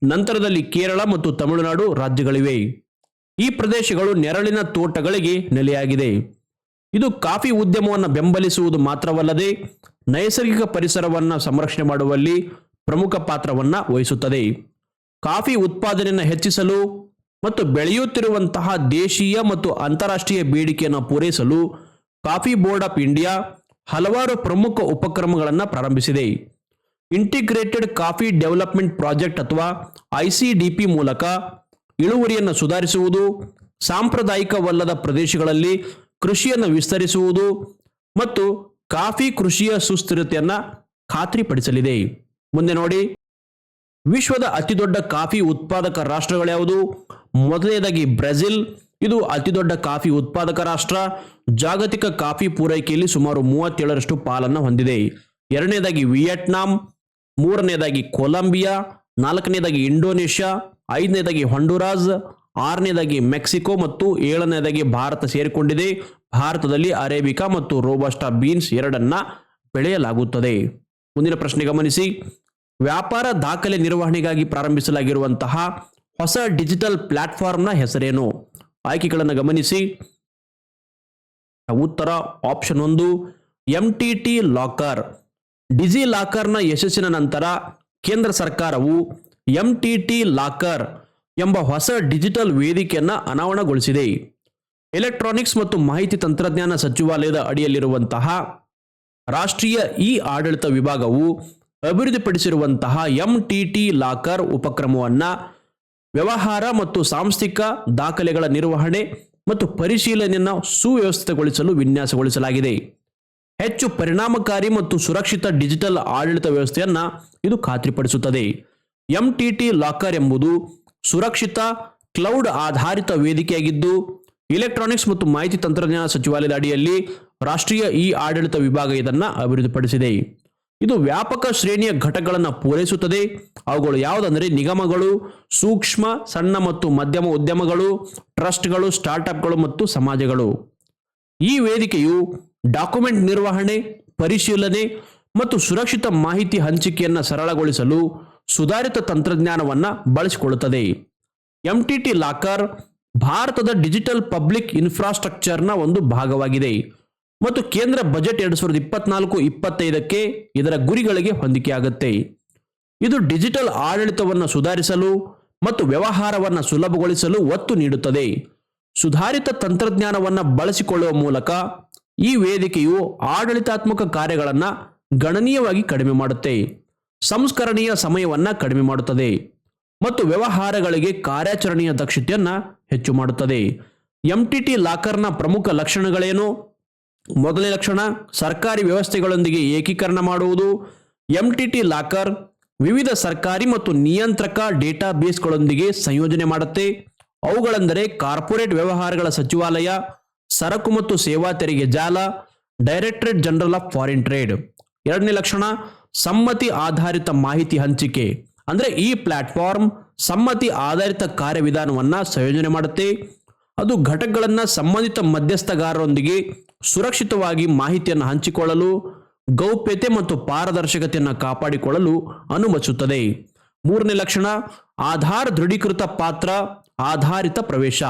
ನಂತರದಲ್ಲಿ ಕೇರಳ ಮತ್ತು ತಮಿಳುನಾಡು ರಾಜ್ಯಗಳಿವೆ. ಈ ಪ್ರದೇಶಗಳು ನೆರಳಿನ ತೋಟಗಳಿಗೆ ನೆಲೆಯಾಗಿದೆ. ಇದು ಕಾಫಿ ಉದ್ಯಮವನ್ನು ಬೆಂಬಲಿಸುವುದು ಮಾತ್ರವಲ್ಲದೆ ನೈಸರ್ಗಿಕ ಪರಿಸರವನ್ನು ಸಂರಕ್ಷಣೆ ಮಾಡುವಲ್ಲಿ ಪ್ರಮುಖ ಪಾತ್ರವನ್ನು ವಹಿಸುತ್ತದೆ. ಕಾಫಿ ಉತ್ಪಾದನೆಯನ್ನು ಹೆಚ್ಚಿಸಲು ಮತ್ತು ಬೆಳೆಯುತ್ತಿರುವಂತಹ ದೇಶೀಯ ಮತ್ತು ಅಂತಾರಾಷ್ಟ್ರೀಯ ಬೇಡಿಕೆಯನ್ನು ಪೂರೈಸಲು ಕಾಫಿ ಬೋರ್ಡ್ ಆಫ್ ಇಂಡಿಯಾ ಹಲವಾರು ಪ್ರಮುಖ ಉಪಕ್ರಮಗಳನ್ನು ಪ್ರಾರಂಭಿಸಿದೆ. ಇಂಟಿಗ್ರೇಟೆಡ್ ಕಾಫಿ ಡೆವಲಪ್ಮೆಂಟ್ ಪ್ರಾಜೆಕ್ಟ್ ಅಥವಾ ಐಸಿಡಿಪಿ ಮೂಲಕ ಇಳುವರಿಯನ್ನು ಸುಧಾರಿಸುವುದು, ಸಾಂಪ್ರದಾಯಿಕವಲ್ಲದ ಪ್ರದೇಶಗಳಲ್ಲಿ ಕೃಷಿಯನ್ನು ವಿಸ್ತರಿಸುವುದು ಮತ್ತು ಕಾಫಿ ಕೃಷಿಯ ಸುಸ್ಥಿರತೆಯನ್ನು ಖಾತ್ರಿಪಡಿಸಲಿದೆ. ಮುಂದೆ ನೋಡಿ. ವಿಶ್ವದ ಅತಿದೊಡ್ಡ ಕಾಫಿ ಉತ್ಪಾದಕ ರಾಷ್ಟ್ರಗಳ್ಯಾವುದು ಮೊದಲನೇದಾಗಿ ಬ್ರೆಜಿಲ್. ಇದು ಅತಿದೊಡ್ಡ ಕಾಫಿ ಉತ್ಪಾದಕ ರಾಷ್ಟ್ರ. ಜಾಗತಿಕ ಕಾಫಿ ಪೂರೈಕೆಯಲ್ಲಿ ಸುಮಾರು ಮೂವತ್ತೇಳರಷ್ಟು ಪಾಲನ್ನು ಹೊಂದಿದೆ. ಎರಡನೇದಾಗಿ ವಿಯೆಟ್ನಾಂ, ಮೂರನೇದಾಗಿ ಕೊಲಂಬಿಯಾ, ನಾಲ್ಕನೇದಾಗಿ ಇಂಡೋನೇಷ್ಯಾ, ಐದನೇದಾಗಿ ಹೊಂಡುರಾಸ್ ಆರನೇದಾಗಿ ಮೆಕ್ಸಿಕೋ ಮತ್ತು ಏಳನೇದಾಗಿ ಭಾರತ ಸೇರಿಕೊಂಡಿದೆ. ಭಾರತದಲ್ಲಿ ಅರೇಬಿಕಾ ಮತ್ತು ರೋಬಸ್ಟಾ ಬೀನ್ಸ್ ಎರಡನ್ನ ಬೆಳೆಯಲಾಗುತ್ತದೆ. ಮುಂದಿನ ಪ್ರಶ್ನೆ ಗಮನಿಸಿ. ವ್ಯಾಪಾರ ದಾಖಲೆ ನಿರ್ವಹಣೆಗಾಗಿ ಪ್ರಾರಂಭಿಸಲಾಗಿರುವಂತಹ ಹೊಸ ಡಿಜಿಟಲ್ ಪ್ಲಾಟ್ಫಾರ್ಮ್ನ ಹೆಸರೇನು? ಆಯ್ಕೆಗಳನ್ನು ಗಮನಿಸಿ. ಉತ್ತರ ಆಪ್ಷನ್ ಒಂದು ಎಂ ಟಿ ಟಿ ಲಾಕರ್. ಡಿಜಿ ಲಾಕರ್ನ ಯಶಸ್ಸಿನ ನಂತರ ಕೇಂದ್ರ ಸರ್ಕಾರವು ಎಂ ಟಿ ಟಿ ಲಾಕರ್ ಎಂಬ ಹೊಸ ಡಿಜಿಟಲ್ ವೇದಿಕೆಯನ್ನು ಅನಾವರಣಗೊಳಿಸಿದೆ. ಎಲೆಕ್ಟ್ರಾನಿಕ್ಸ್ ಮತ್ತು ಮಾಹಿತಿ ತಂತ್ರಜ್ಞಾನ ಸಚಿವಾಲಯದ ಅಡಿಯಲ್ಲಿರುವಂತಹ ರಾಷ್ಟ್ರೀಯ ಇ ಆಡಳಿತ ವಿಭಾಗವು ಅಭಿವೃದ್ಧಿಪಡಿಸಿರುವಂತಹ ಎಂ ಟಿ ಟಿ ಲಾಕರ್ ಉಪಕ್ರಮವನ್ನು ವ್ಯವಹಾರ ಮತ್ತು ಸಾಂಸ್ಥಿಕ ದಾಖಲೆಗಳ ನಿರ್ವಹಣೆ ಮತ್ತು ಪರಿಶೀಲನೆಯನ್ನು ಸುವ್ಯವಸ್ಥಿತಗೊಳಿಸಲು ವಿನ್ಯಾಸಗೊಳಿಸಲಾಗಿದೆ. ಹೆಚ್ಚು ಪರಿಣಾಮಕಾರಿ ಮತ್ತು ಸುರಕ್ಷಿತ ಡಿಜಿಟಲ್ ಆಡಳಿತ ವ್ಯವಸ್ಥೆಯನ್ನು ಇದು ಖಾತ್ರಿಪಡಿಸುತ್ತದೆ. ಎಂ ಟಿ ಟಿ ಲಾಕರ್ ಎಂಬುದು ಸುರಕ್ಷಿತ ಕ್ಲೌಡ್ ಆಧಾರಿತ ವೇದಿಕೆಯಾಗಿದ್ದು ಇಲೆಕ್ಟ್ರಾನಿಕ್ಸ್ ಮತ್ತು ಮಾಹಿತಿ ತಂತ್ರಜ್ಞಾನ ಸಚಿವಾಲಯದ ಅಡಿಯಲ್ಲಿ ರಾಷ್ಟ್ರೀಯ ಇ ಆಡಳಿತ ವಿಭಾಗ ಇದನ್ನು ಅಭಿವೃದ್ಧಿಪಡಿಸಿದೆ. ಇದು ವ್ಯಾಪಕ ಶ್ರೇಣಿಯ ಘಟಕಗಳನ್ನು ಪೂರೈಸುತ್ತದೆ. ಅವುಗಳು ಯಾವುದಂದರೆ ನಿಗಮಗಳು, ಸೂಕ್ಷ್ಮ, ಸಣ್ಣ ಮತ್ತು ಮಧ್ಯಮ ಉದ್ಯಮಗಳು, ಟ್ರಸ್ಟ್ಗಳು, ಸ್ಟಾರ್ಟ್ಅಪ್ಗಳು ಮತ್ತು ಸಮಾಜಗಳು. ಈ ವೇದಿಕೆಯು ಡಾಕ್ಯುಮೆಂಟ್ ನಿರ್ವಹಣೆ, ಪರಿಶೀಲನೆ ಮತ್ತು ಸುರಕ್ಷಿತ ಮಾಹಿತಿ ಹಂಚಿಕೆಯನ್ನು ಸರಳಗೊಳಿಸಲು ಸುಧಾರಿತ ತಂತ್ರಜ್ಞಾನವನ್ನು ಬಳಸಿಕೊಳ್ಳುತ್ತದೆ. ಎಂಟಿಟಿ ಲಾಕರ್ ಭಾರತದ ಡಿಜಿಟಲ್ ಪಬ್ಲಿಕ್ ಇನ್ಫ್ರಾಸ್ಟ್ರಕ್ಚರ್ನ ಒಂದು ಭಾಗವಾಗಿದೆ. ಮತ್ತು ಕೇಂದ್ರ ಬಜೆಟ್ ಎರಡು ಸಾವಿರದ ಇಪ್ಪತ್ನಾಲ್ಕು, ಇಪ್ಪತ್ತೈದಕ್ಕೆ ಇದರ ಗುರಿಗಳಿಗೆ ಹೊಂದಿಕೆಯಾಗುತ್ತೆ. ಇದು ಡಿಜಿಟಲ್ ಆಡಳಿತವನ್ನು ಸುಧಾರಿಸಲು ಮತ್ತು ವ್ಯವಹಾರವನ್ನು ಸುಲಭಗೊಳಿಸಲು ಒತ್ತು ನೀಡುತ್ತದೆ. ಸುಧಾರಿತ ತಂತ್ರಜ್ಞಾನವನ್ನು ಬಳಸಿಕೊಳ್ಳುವ ಮೂಲಕ ಈ ವೇದಿಕೆಯು ಆಡಳಿತಾತ್ಮಕ ಕಾರ್ಯಗಳನ್ನು ಗಣನೀಯವಾಗಿ ಕಡಿಮೆ ಮಾಡುತ್ತೆ. ಸಂಸ್ಕರಣೀಯ ಸಮಯವನ್ನು ಕಡಿಮೆ ಮಾಡುತ್ತದೆ. ಮತ್ತು ವ್ಯವಹಾರಗಳಿಗೆ ಕಾರ್ಯಾಚರಣೆಯ ದಕ್ಷತೆಯನ್ನು ಹೆಚ್ಚು ಮಾಡುತ್ತದೆ. ಎಂಟಿಟಿ ಲಾಕರ್ನ ಪ್ರಮುಖ ಲಕ್ಷಣಗಳೇನು? ಮೊದಲನೇ ಲಕ್ಷಣ, ಸರ್ಕಾರಿ ವ್ಯವಸ್ಥೆಗಳೊಂದಿಗೆ ಏಕೀಕರಣ ಮಾಡುವುದು. ಎಂ ಟಿ ಲಾಕರ್, ವಿವಿಧ ಸರ್ಕಾರಿ ಮತ್ತು ನಿಯಂತ್ರಕ ಡೇಟಾ ಬೇಸ್ಗಳೊಂದಿಗೆ ಸಂಯೋಜನೆ ಮಾಡುತ್ತೆ. ಅವುಗಳೆಂದರೆ ಕಾರ್ಪೊರೇಟ್ ವ್ಯವಹಾರಗಳ ಸಚಿವಾಲಯ, ಸರಕು ಮತ್ತು ಸೇವಾ ತೆರಿಗೆ ಜಾಲ, directorate general of foreign trade. ಎರಡನೇ ಲಕ್ಷಣ, ಸಮ್ಮತಿ ಆಧಾರಿತ ಮಾಹಿತಿ ಹಂಚಿಕೆ. ಅಂದರೆ ಈ ಪ್ಲಾಟ್ಫಾರ್ಮ್ ಸಮ್ಮತಿ ಆಧಾರಿತ ಕಾರ್ಯವಿಧಾನವನ್ನು ಸಂಯೋಜನೆ ಮಾಡುತ್ತೆ. ಅದು ಘಟಕಗಳನ್ನು ಸಂಬಂಧಿತ ಮಧ್ಯಸ್ಥಗಾರರೊಂದಿಗೆ ಸುರಕ್ಷಿತವಾಗಿ ಮಾಹಿತಿಯನ್ನು ಹಂಚಿಕೊಳ್ಳಲು, ಗೌಪ್ಯತೆ ಮತ್ತು ಪಾರದರ್ಶಕತೆಯನ್ನು ಕಾಪಾಡಿಕೊಳ್ಳಲು ಅನುಮತಿಸುತ್ತದೆ. ಮೂರನೇ ಲಕ್ಷಣ, ಆಧಾರ್ ದೃಢೀಕೃತ ಪಾತ್ರ, ಆಧಾರಿತ ಪ್ರವೇಶ.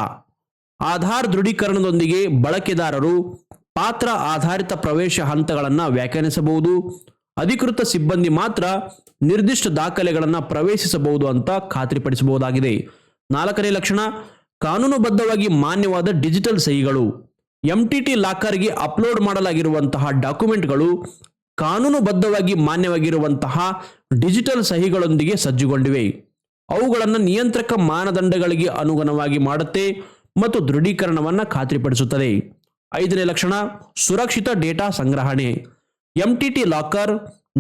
ಆಧಾರ್ ದೃಢೀಕರಣದೊಂದಿಗೆ ಬಳಕೆದಾರರು ಪಾತ್ರ ಆಧಾರಿತ ಪ್ರವೇಶ ಹಂತಗಳನ್ನು ವ್ಯಾಖ್ಯಾನಿಸಬಹುದು. ಅಧಿಕೃತ ಸಿಬ್ಬಂದಿ ಮಾತ್ರ ನಿರ್ದಿಷ್ಟ ದಾಖಲೆಗಳನ್ನು ಪ್ರವೇಶಿಸಬಹುದು ಅಂತ ಖಾತ್ರಿಪಡಿಸಬಹುದಾಗಿದೆ. ನಾಲ್ಕನೇ ಲಕ್ಷಣ ಕಾನೂನುಬದ್ಧವಾಗಿ ಮಾನ್ಯವಾದ ಡಿಜಿಟಲ್ ಸಹಿಗಳು. ಎಂಟಿಟಿ ಲಾಕರ್ಗೆ ಅಪ್ಲೋಡ್ ಮಾಡಲಾಗಿರುವಂತಹ ಡಾಕ್ಯುಮೆಂಟ್ಗಳು ಕಾನೂನುಬದ್ಧವಾಗಿ ಮಾನ್ಯವಾಗಿರುವಂತಹ ಡಿಜಿಟಲ್ ಸಹಿಗಳೊಂದಿಗೆ ಸಜ್ಜುಗೊಂಡಿವೆ. ಅವುಗಳನ್ನು ನಿಯಂತ್ರಕ ಮಾನದಂಡಗಳಿಗೆ ಅನುಗುಣವಾಗಿ ಮಾಡುತ್ತೆ ಮತ್ತು ದೃಢೀಕರಣವನ್ನು ಖಾತ್ರಿಪಡಿಸುತ್ತದೆ. ಐದನೇ ಲಕ್ಷಣ, ಸುರಕ್ಷಿತ ಡೇಟಾ ಸಂಗ್ರಹಣೆ. ಎಂಟಿಟಿ ಲಾಕರ್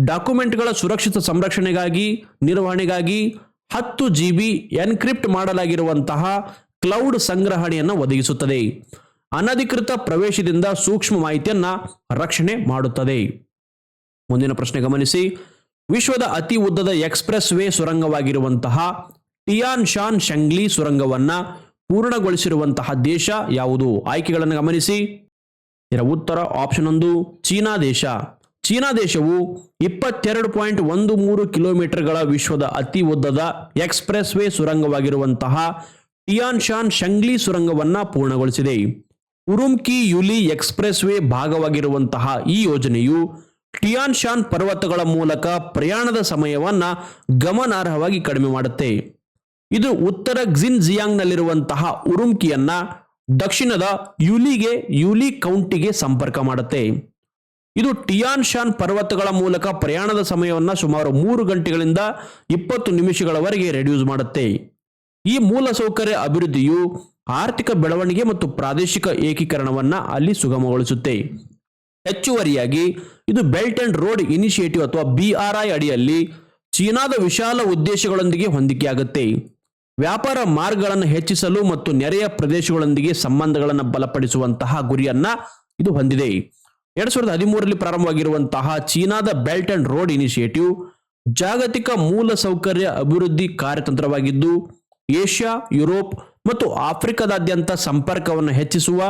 ಡಾಕ್ಯುಮೆಂಟ್ಗಳ ಸುರಕ್ಷಿತ ಸಂರಕ್ಷಣೆಗಾಗಿ, ನಿರ್ವಹಣೆಗಾಗಿ ಹತ್ತು ಜಿ ಬಿ ಎನ್ಕ್ರಿಪ್ಟ್ ಮಾಡಲಾಗಿರುವಂತಹ ಕ್ಲೌಡ್ ಸಂಗ್ರಹಣೆಯನ್ನು ಒದಗಿಸುತ್ತದೆ. ಅನಧಿಕೃತ ಪ್ರವೇಶದಿಂದ ಸೂಕ್ಷ್ಮ ಮಾಹಿತಿಯನ್ನ ರಕ್ಷಣೆ ಮಾಡುತ್ತದೆ. ಮುಂದಿನ ಪ್ರಶ್ನೆ ಗಮನಿಸಿ. ವಿಶ್ವದ ಅತಿ ಉದ್ದದ ಎಕ್ಸ್ಪ್ರೆಸ್ ವೇ ಸುರಂಗವಾಗಿರುವಂತಹ ಟಿಯಾನ್ ಶಾನ್ ಶಂಗ್ಲಿ ಸುರಂಗವನ್ನ ಪೂರ್ಣಗೊಳಿಸಿರುವಂತಹ ದೇಶ ಯಾವುದು? ಆಯ್ಕೆಗಳನ್ನು ಗಮನಿಸಿ. ಇದರ ಉತ್ತರ ಆಪ್ಷನ್ ಒಂದು, ಚೀನಾ ದೇಶ. ಚೀನಾ ದೇಶವು ಇಪ್ಪತ್ತೆರಡು ಪಾಯಿಂಟ್ ಒಂದು ಮೂರು ಕಿಲೋಮೀಟರ್ಗಳ ವಿಶ್ವದ ಅತಿ ಉದ್ದದ ಎಕ್ಸ್ಪ್ರೆಸ್ ವೇ ಸುರಂಗವಾಗಿರುವಂತಹ ಟಿಯಾನ್ ಶಾನ್ ಶಂಗ್ಲಿ ಸುರಂಗವನ್ನ ಪೂರ್ಣಗೊಳಿಸಿದೆ. ಉರುಮ್ಕಿ ಯುಲಿ ಎಕ್ಸ್ಪ್ರೆಸ್ ವೇ ಭಾಗವಾಗಿರುವಂತಹ ಈ ಯೋಜನೆಯು ಟಿಯಾನ್ ಶಾನ್ ಪರ್ವತಗಳ ಮೂಲಕ ಪ್ರಯಾಣದ ಸಮಯವನ್ನ ಗಮನಾರ್ಹವಾಗಿ ಕಡಿಮೆ ಮಾಡುತ್ತೆ. ಇದು ಉತ್ತರ ಗ್ಜಿನ್ ಜಿಯಾಂಗ್ನಲ್ಲಿರುವಂತಹ ಉರುಮ್ಕಿಯನ್ನ ದಕ್ಷಿಣದ ಯುಲಿಗೆ, ಯುಲಿ ಕೌಂಟಿಗೆ ಸಂಪರ್ಕ ಮಾಡುತ್ತೆ. ಇದು ಟಿಯಾನ್ ಶಾನ್ ಪರ್ವತಗಳ ಮೂಲಕ ಪ್ರಯಾಣದ ಸಮಯವನ್ನು ಸುಮಾರು ಮೂರು ಗಂಟೆಗಳಿಂದ ಇಪ್ಪತ್ತು ನಿಮಿಷಗಳವರೆಗೆ ರೆಡ್ಯೂಸ್ ಮಾಡುತ್ತೆ. ಈ ಮೂಲಸೌಕರ್ಯ ಅಭಿವೃದ್ಧಿಯು ಆರ್ಥಿಕ ಬೆಳವಣಿಗೆ ಮತ್ತು ಪ್ರಾದೇಶಿಕ ಏಕೀಕರಣವನ್ನು ಅಲ್ಲಿ ಸುಗಮಗೊಳಿಸುತ್ತೆ. ಹೆಚ್ಚುವರಿಯಾಗಿ, ಇದು ಬೆಲ್ಟ್ ಅಂಡ್ ರೋಡ್ ಇನಿಷಿಯೇಟಿವ್ ಅಥವಾ ಬಿಆರ್ಐ ಅಡಿಯಲ್ಲಿ ಚೀನಾದ ವಿಶಾಲ ಉದ್ದೇಶಗಳೊಂದಿಗೆ ಹೊಂದಿಕೆಯಾಗುತ್ತೆ. ವ್ಯಾಪಾರ ಮಾರ್ಗಗಳನ್ನು ಹೆಚ್ಚಿಸಲು ಮತ್ತು ನೆರೆಯ ಪ್ರದೇಶಗಳೊಂದಿಗೆ ಸಂಬಂಧಗಳನ್ನು ಬಲಪಡಿಸುವಂತಹ ಗುರಿಯನ್ನ ಇದು ಹೊಂದಿದೆ. ಎರಡ್ ಸಾವಿರದ ಹದಿಮೂರರಲ್ಲಿ ಪ್ರಾರಂಭವಾಗಿರುವಂತಹ ಚೀನಾದ ಬೆಲ್ಟ್ ಅಂಡ್ ರೋಡ್ ಇನಿಷಿಯೇಟಿವ್ ಜಾಗತಿಕ ಮೂಲಸೌಕರ್ಯ ಅಭಿವೃದ್ಧಿ ಕಾರ್ಯತಂತ್ರವಾಗಿದ್ದು ಏಷ್ಯಾ, ಯುರೋಪ್ ಮತ್ತು ಆಫ್ರಿಕಾದಾದ್ಯಂತ ಸಂಪರ್ಕವನ್ನು ಹೆಚ್ಚಿಸುವ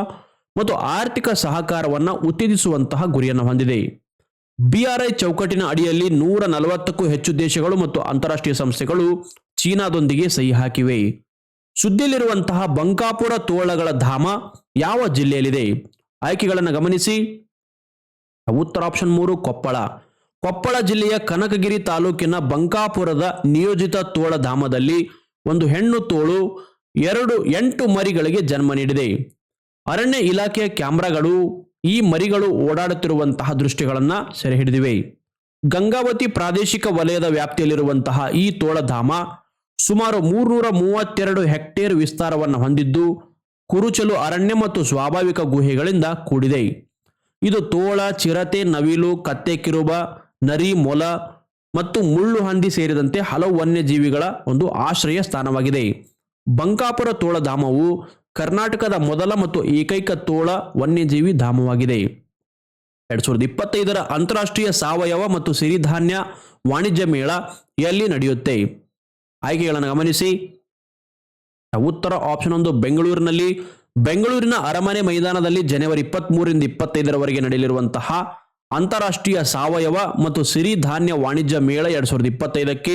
ಮತ್ತು ಆರ್ಥಿಕ ಸಹಕಾರವನ್ನು ಉತ್ತೇಜಿಸುವಂತಹ ಗುರಿಯನ್ನು ಹೊಂದಿದೆ. ಬಿಆರ್ಐ ಚೌಕಟ್ಟಿನ ಅಡಿಯಲ್ಲಿ ನೂರ ನಲವತ್ತಕ್ಕೂ ಹೆಚ್ಚು ದೇಶಗಳು ಮತ್ತು ಅಂತಾರಾಷ್ಟ್ರೀಯ ಸಂಸ್ಥೆಗಳು ಚೀನಾದೊಂದಿಗೆ ಸಹಿ ಹಾಕಿವೆ. ಸುದ್ದಿಯಲ್ಲಿರುವಂತಹ ಬಂಕಾಪುರ ತೋಳಗಳ ಧಾಮ ಯಾವ ಜಿಲ್ಲೆಯಲ್ಲಿದೆ? ಆಯ್ಕೆಗಳನ್ನು ಗಮನಿಸಿ. ಉತ್ತರ ಆಪ್ಷನ್ ಮೂರು, ಕೊಪ್ಪಳ. ಕೊಪ್ಪಳ ಜಿಲ್ಲೆಯ ಕನಕಗಿರಿ ತಾಲೂಕಿನ ಬಂಕಾಪುರದ ನಿಯೋಜಿತ ತೋಳಧಾಮದಲ್ಲಿ ಒಂದು ಹೆಣ್ಣು ತೋಳು ಎರಡು ಎಂಟು ಮರಿಗಳಿಗೆ ಜನ್ಮ ನೀಡಿದೆ. ಅರಣ್ಯ ಇಲಾಖೆಯ ಕ್ಯಾಮ್ರಾಗಳು ಈ ಮರಿಗಳು ಓಡಾಡುತ್ತಿರುವಂತಹ ದೃಶ್ಯಗಳನ್ನು ಸೆರೆ ಹಿಡಿದಿವೆ ಗಂಗಾವತಿ ಪ್ರಾದೇಶಿಕ ವಲಯದ ವ್ಯಾಪ್ತಿಯಲ್ಲಿರುವಂತಹ ಈ ತೋಳಧಾಮ ಸುಮಾರು ಮೂರ್ನೂರ ಮೂವತ್ತೆರಡು ಹೆಕ್ಟೇರ್ ವಿಸ್ತಾರವನ್ನು ಹೊಂದಿದ್ದು, ಕುರುಚಲು ಅರಣ್ಯ ಮತ್ತು ಸ್ವಾಭಾವಿಕ ಗುಹೆಗಳಿಂದ ಕೂಡಿದೆ. ಇದು ತೋಳ, ಚಿರತೆ, ನವಿಲು, ಕತ್ತೆ ಕಿರುಬ, ನರಿ, ಮೊಲ ಮತ್ತು ಮುಳ್ಳು ಹಂದಿ ಸೇರಿದಂತೆ ಹಲವು ವನ್ಯಜೀವಿಗಳ ಒಂದು ಆಶ್ರಯ ಸ್ಥಾನವಾಗಿದೆ. ಬಂಕಾಪುರ ತೋಳಧಾಮವು ಕರ್ನಾಟಕದ ಮೊದಲ ಮತ್ತು ಏಕೈಕ ತೋಳ ವನ್ಯಜೀವಿ ಧಾಮವಾಗಿದೆ. ಎರಡ್ ಸಾವಿರದ ಇಪ್ಪತ್ತೈದರ ಅಂತಾರಾಷ್ಟ್ರೀಯ ಸಾವಯವ ಮತ್ತು ಸಿರಿಧಾನ್ಯ ವಾಣಿಜ್ಯ ಮೇಳ ಎಲ್ಲಿ ನಡೆಯುತ್ತೆ? ಆಯ್ಕೆಗಳನ್ನು ಗಮನಿಸಿ. ಉತ್ತರ ಆಪ್ಷನ್ ಒಂದು, ಬೆಂಗಳೂರಿನಲ್ಲಿ. ಬೆಂಗಳೂರಿನ ಅರಮನೆ ಮೈದಾನದಲ್ಲಿ ಜನವರಿ ಇಪ್ಪತ್ತ್ ಮೂರರಿಂದ ಇಪ್ಪತ್ತೈದರವರೆಗೆ ನಡೆಯಲಿರುವಂತಹ ಅಂತಾರಾಷ್ಟ್ರೀಯ ಸಾವಯವ ಮತ್ತು ಸಿರಿಧಾನ್ಯ ವಾಣಿಜ್ಯ ಮೇಳ ಎರಡ್ ಸಾವಿರದ ಇಪ್ಪತ್ತೈದಕ್ಕೆ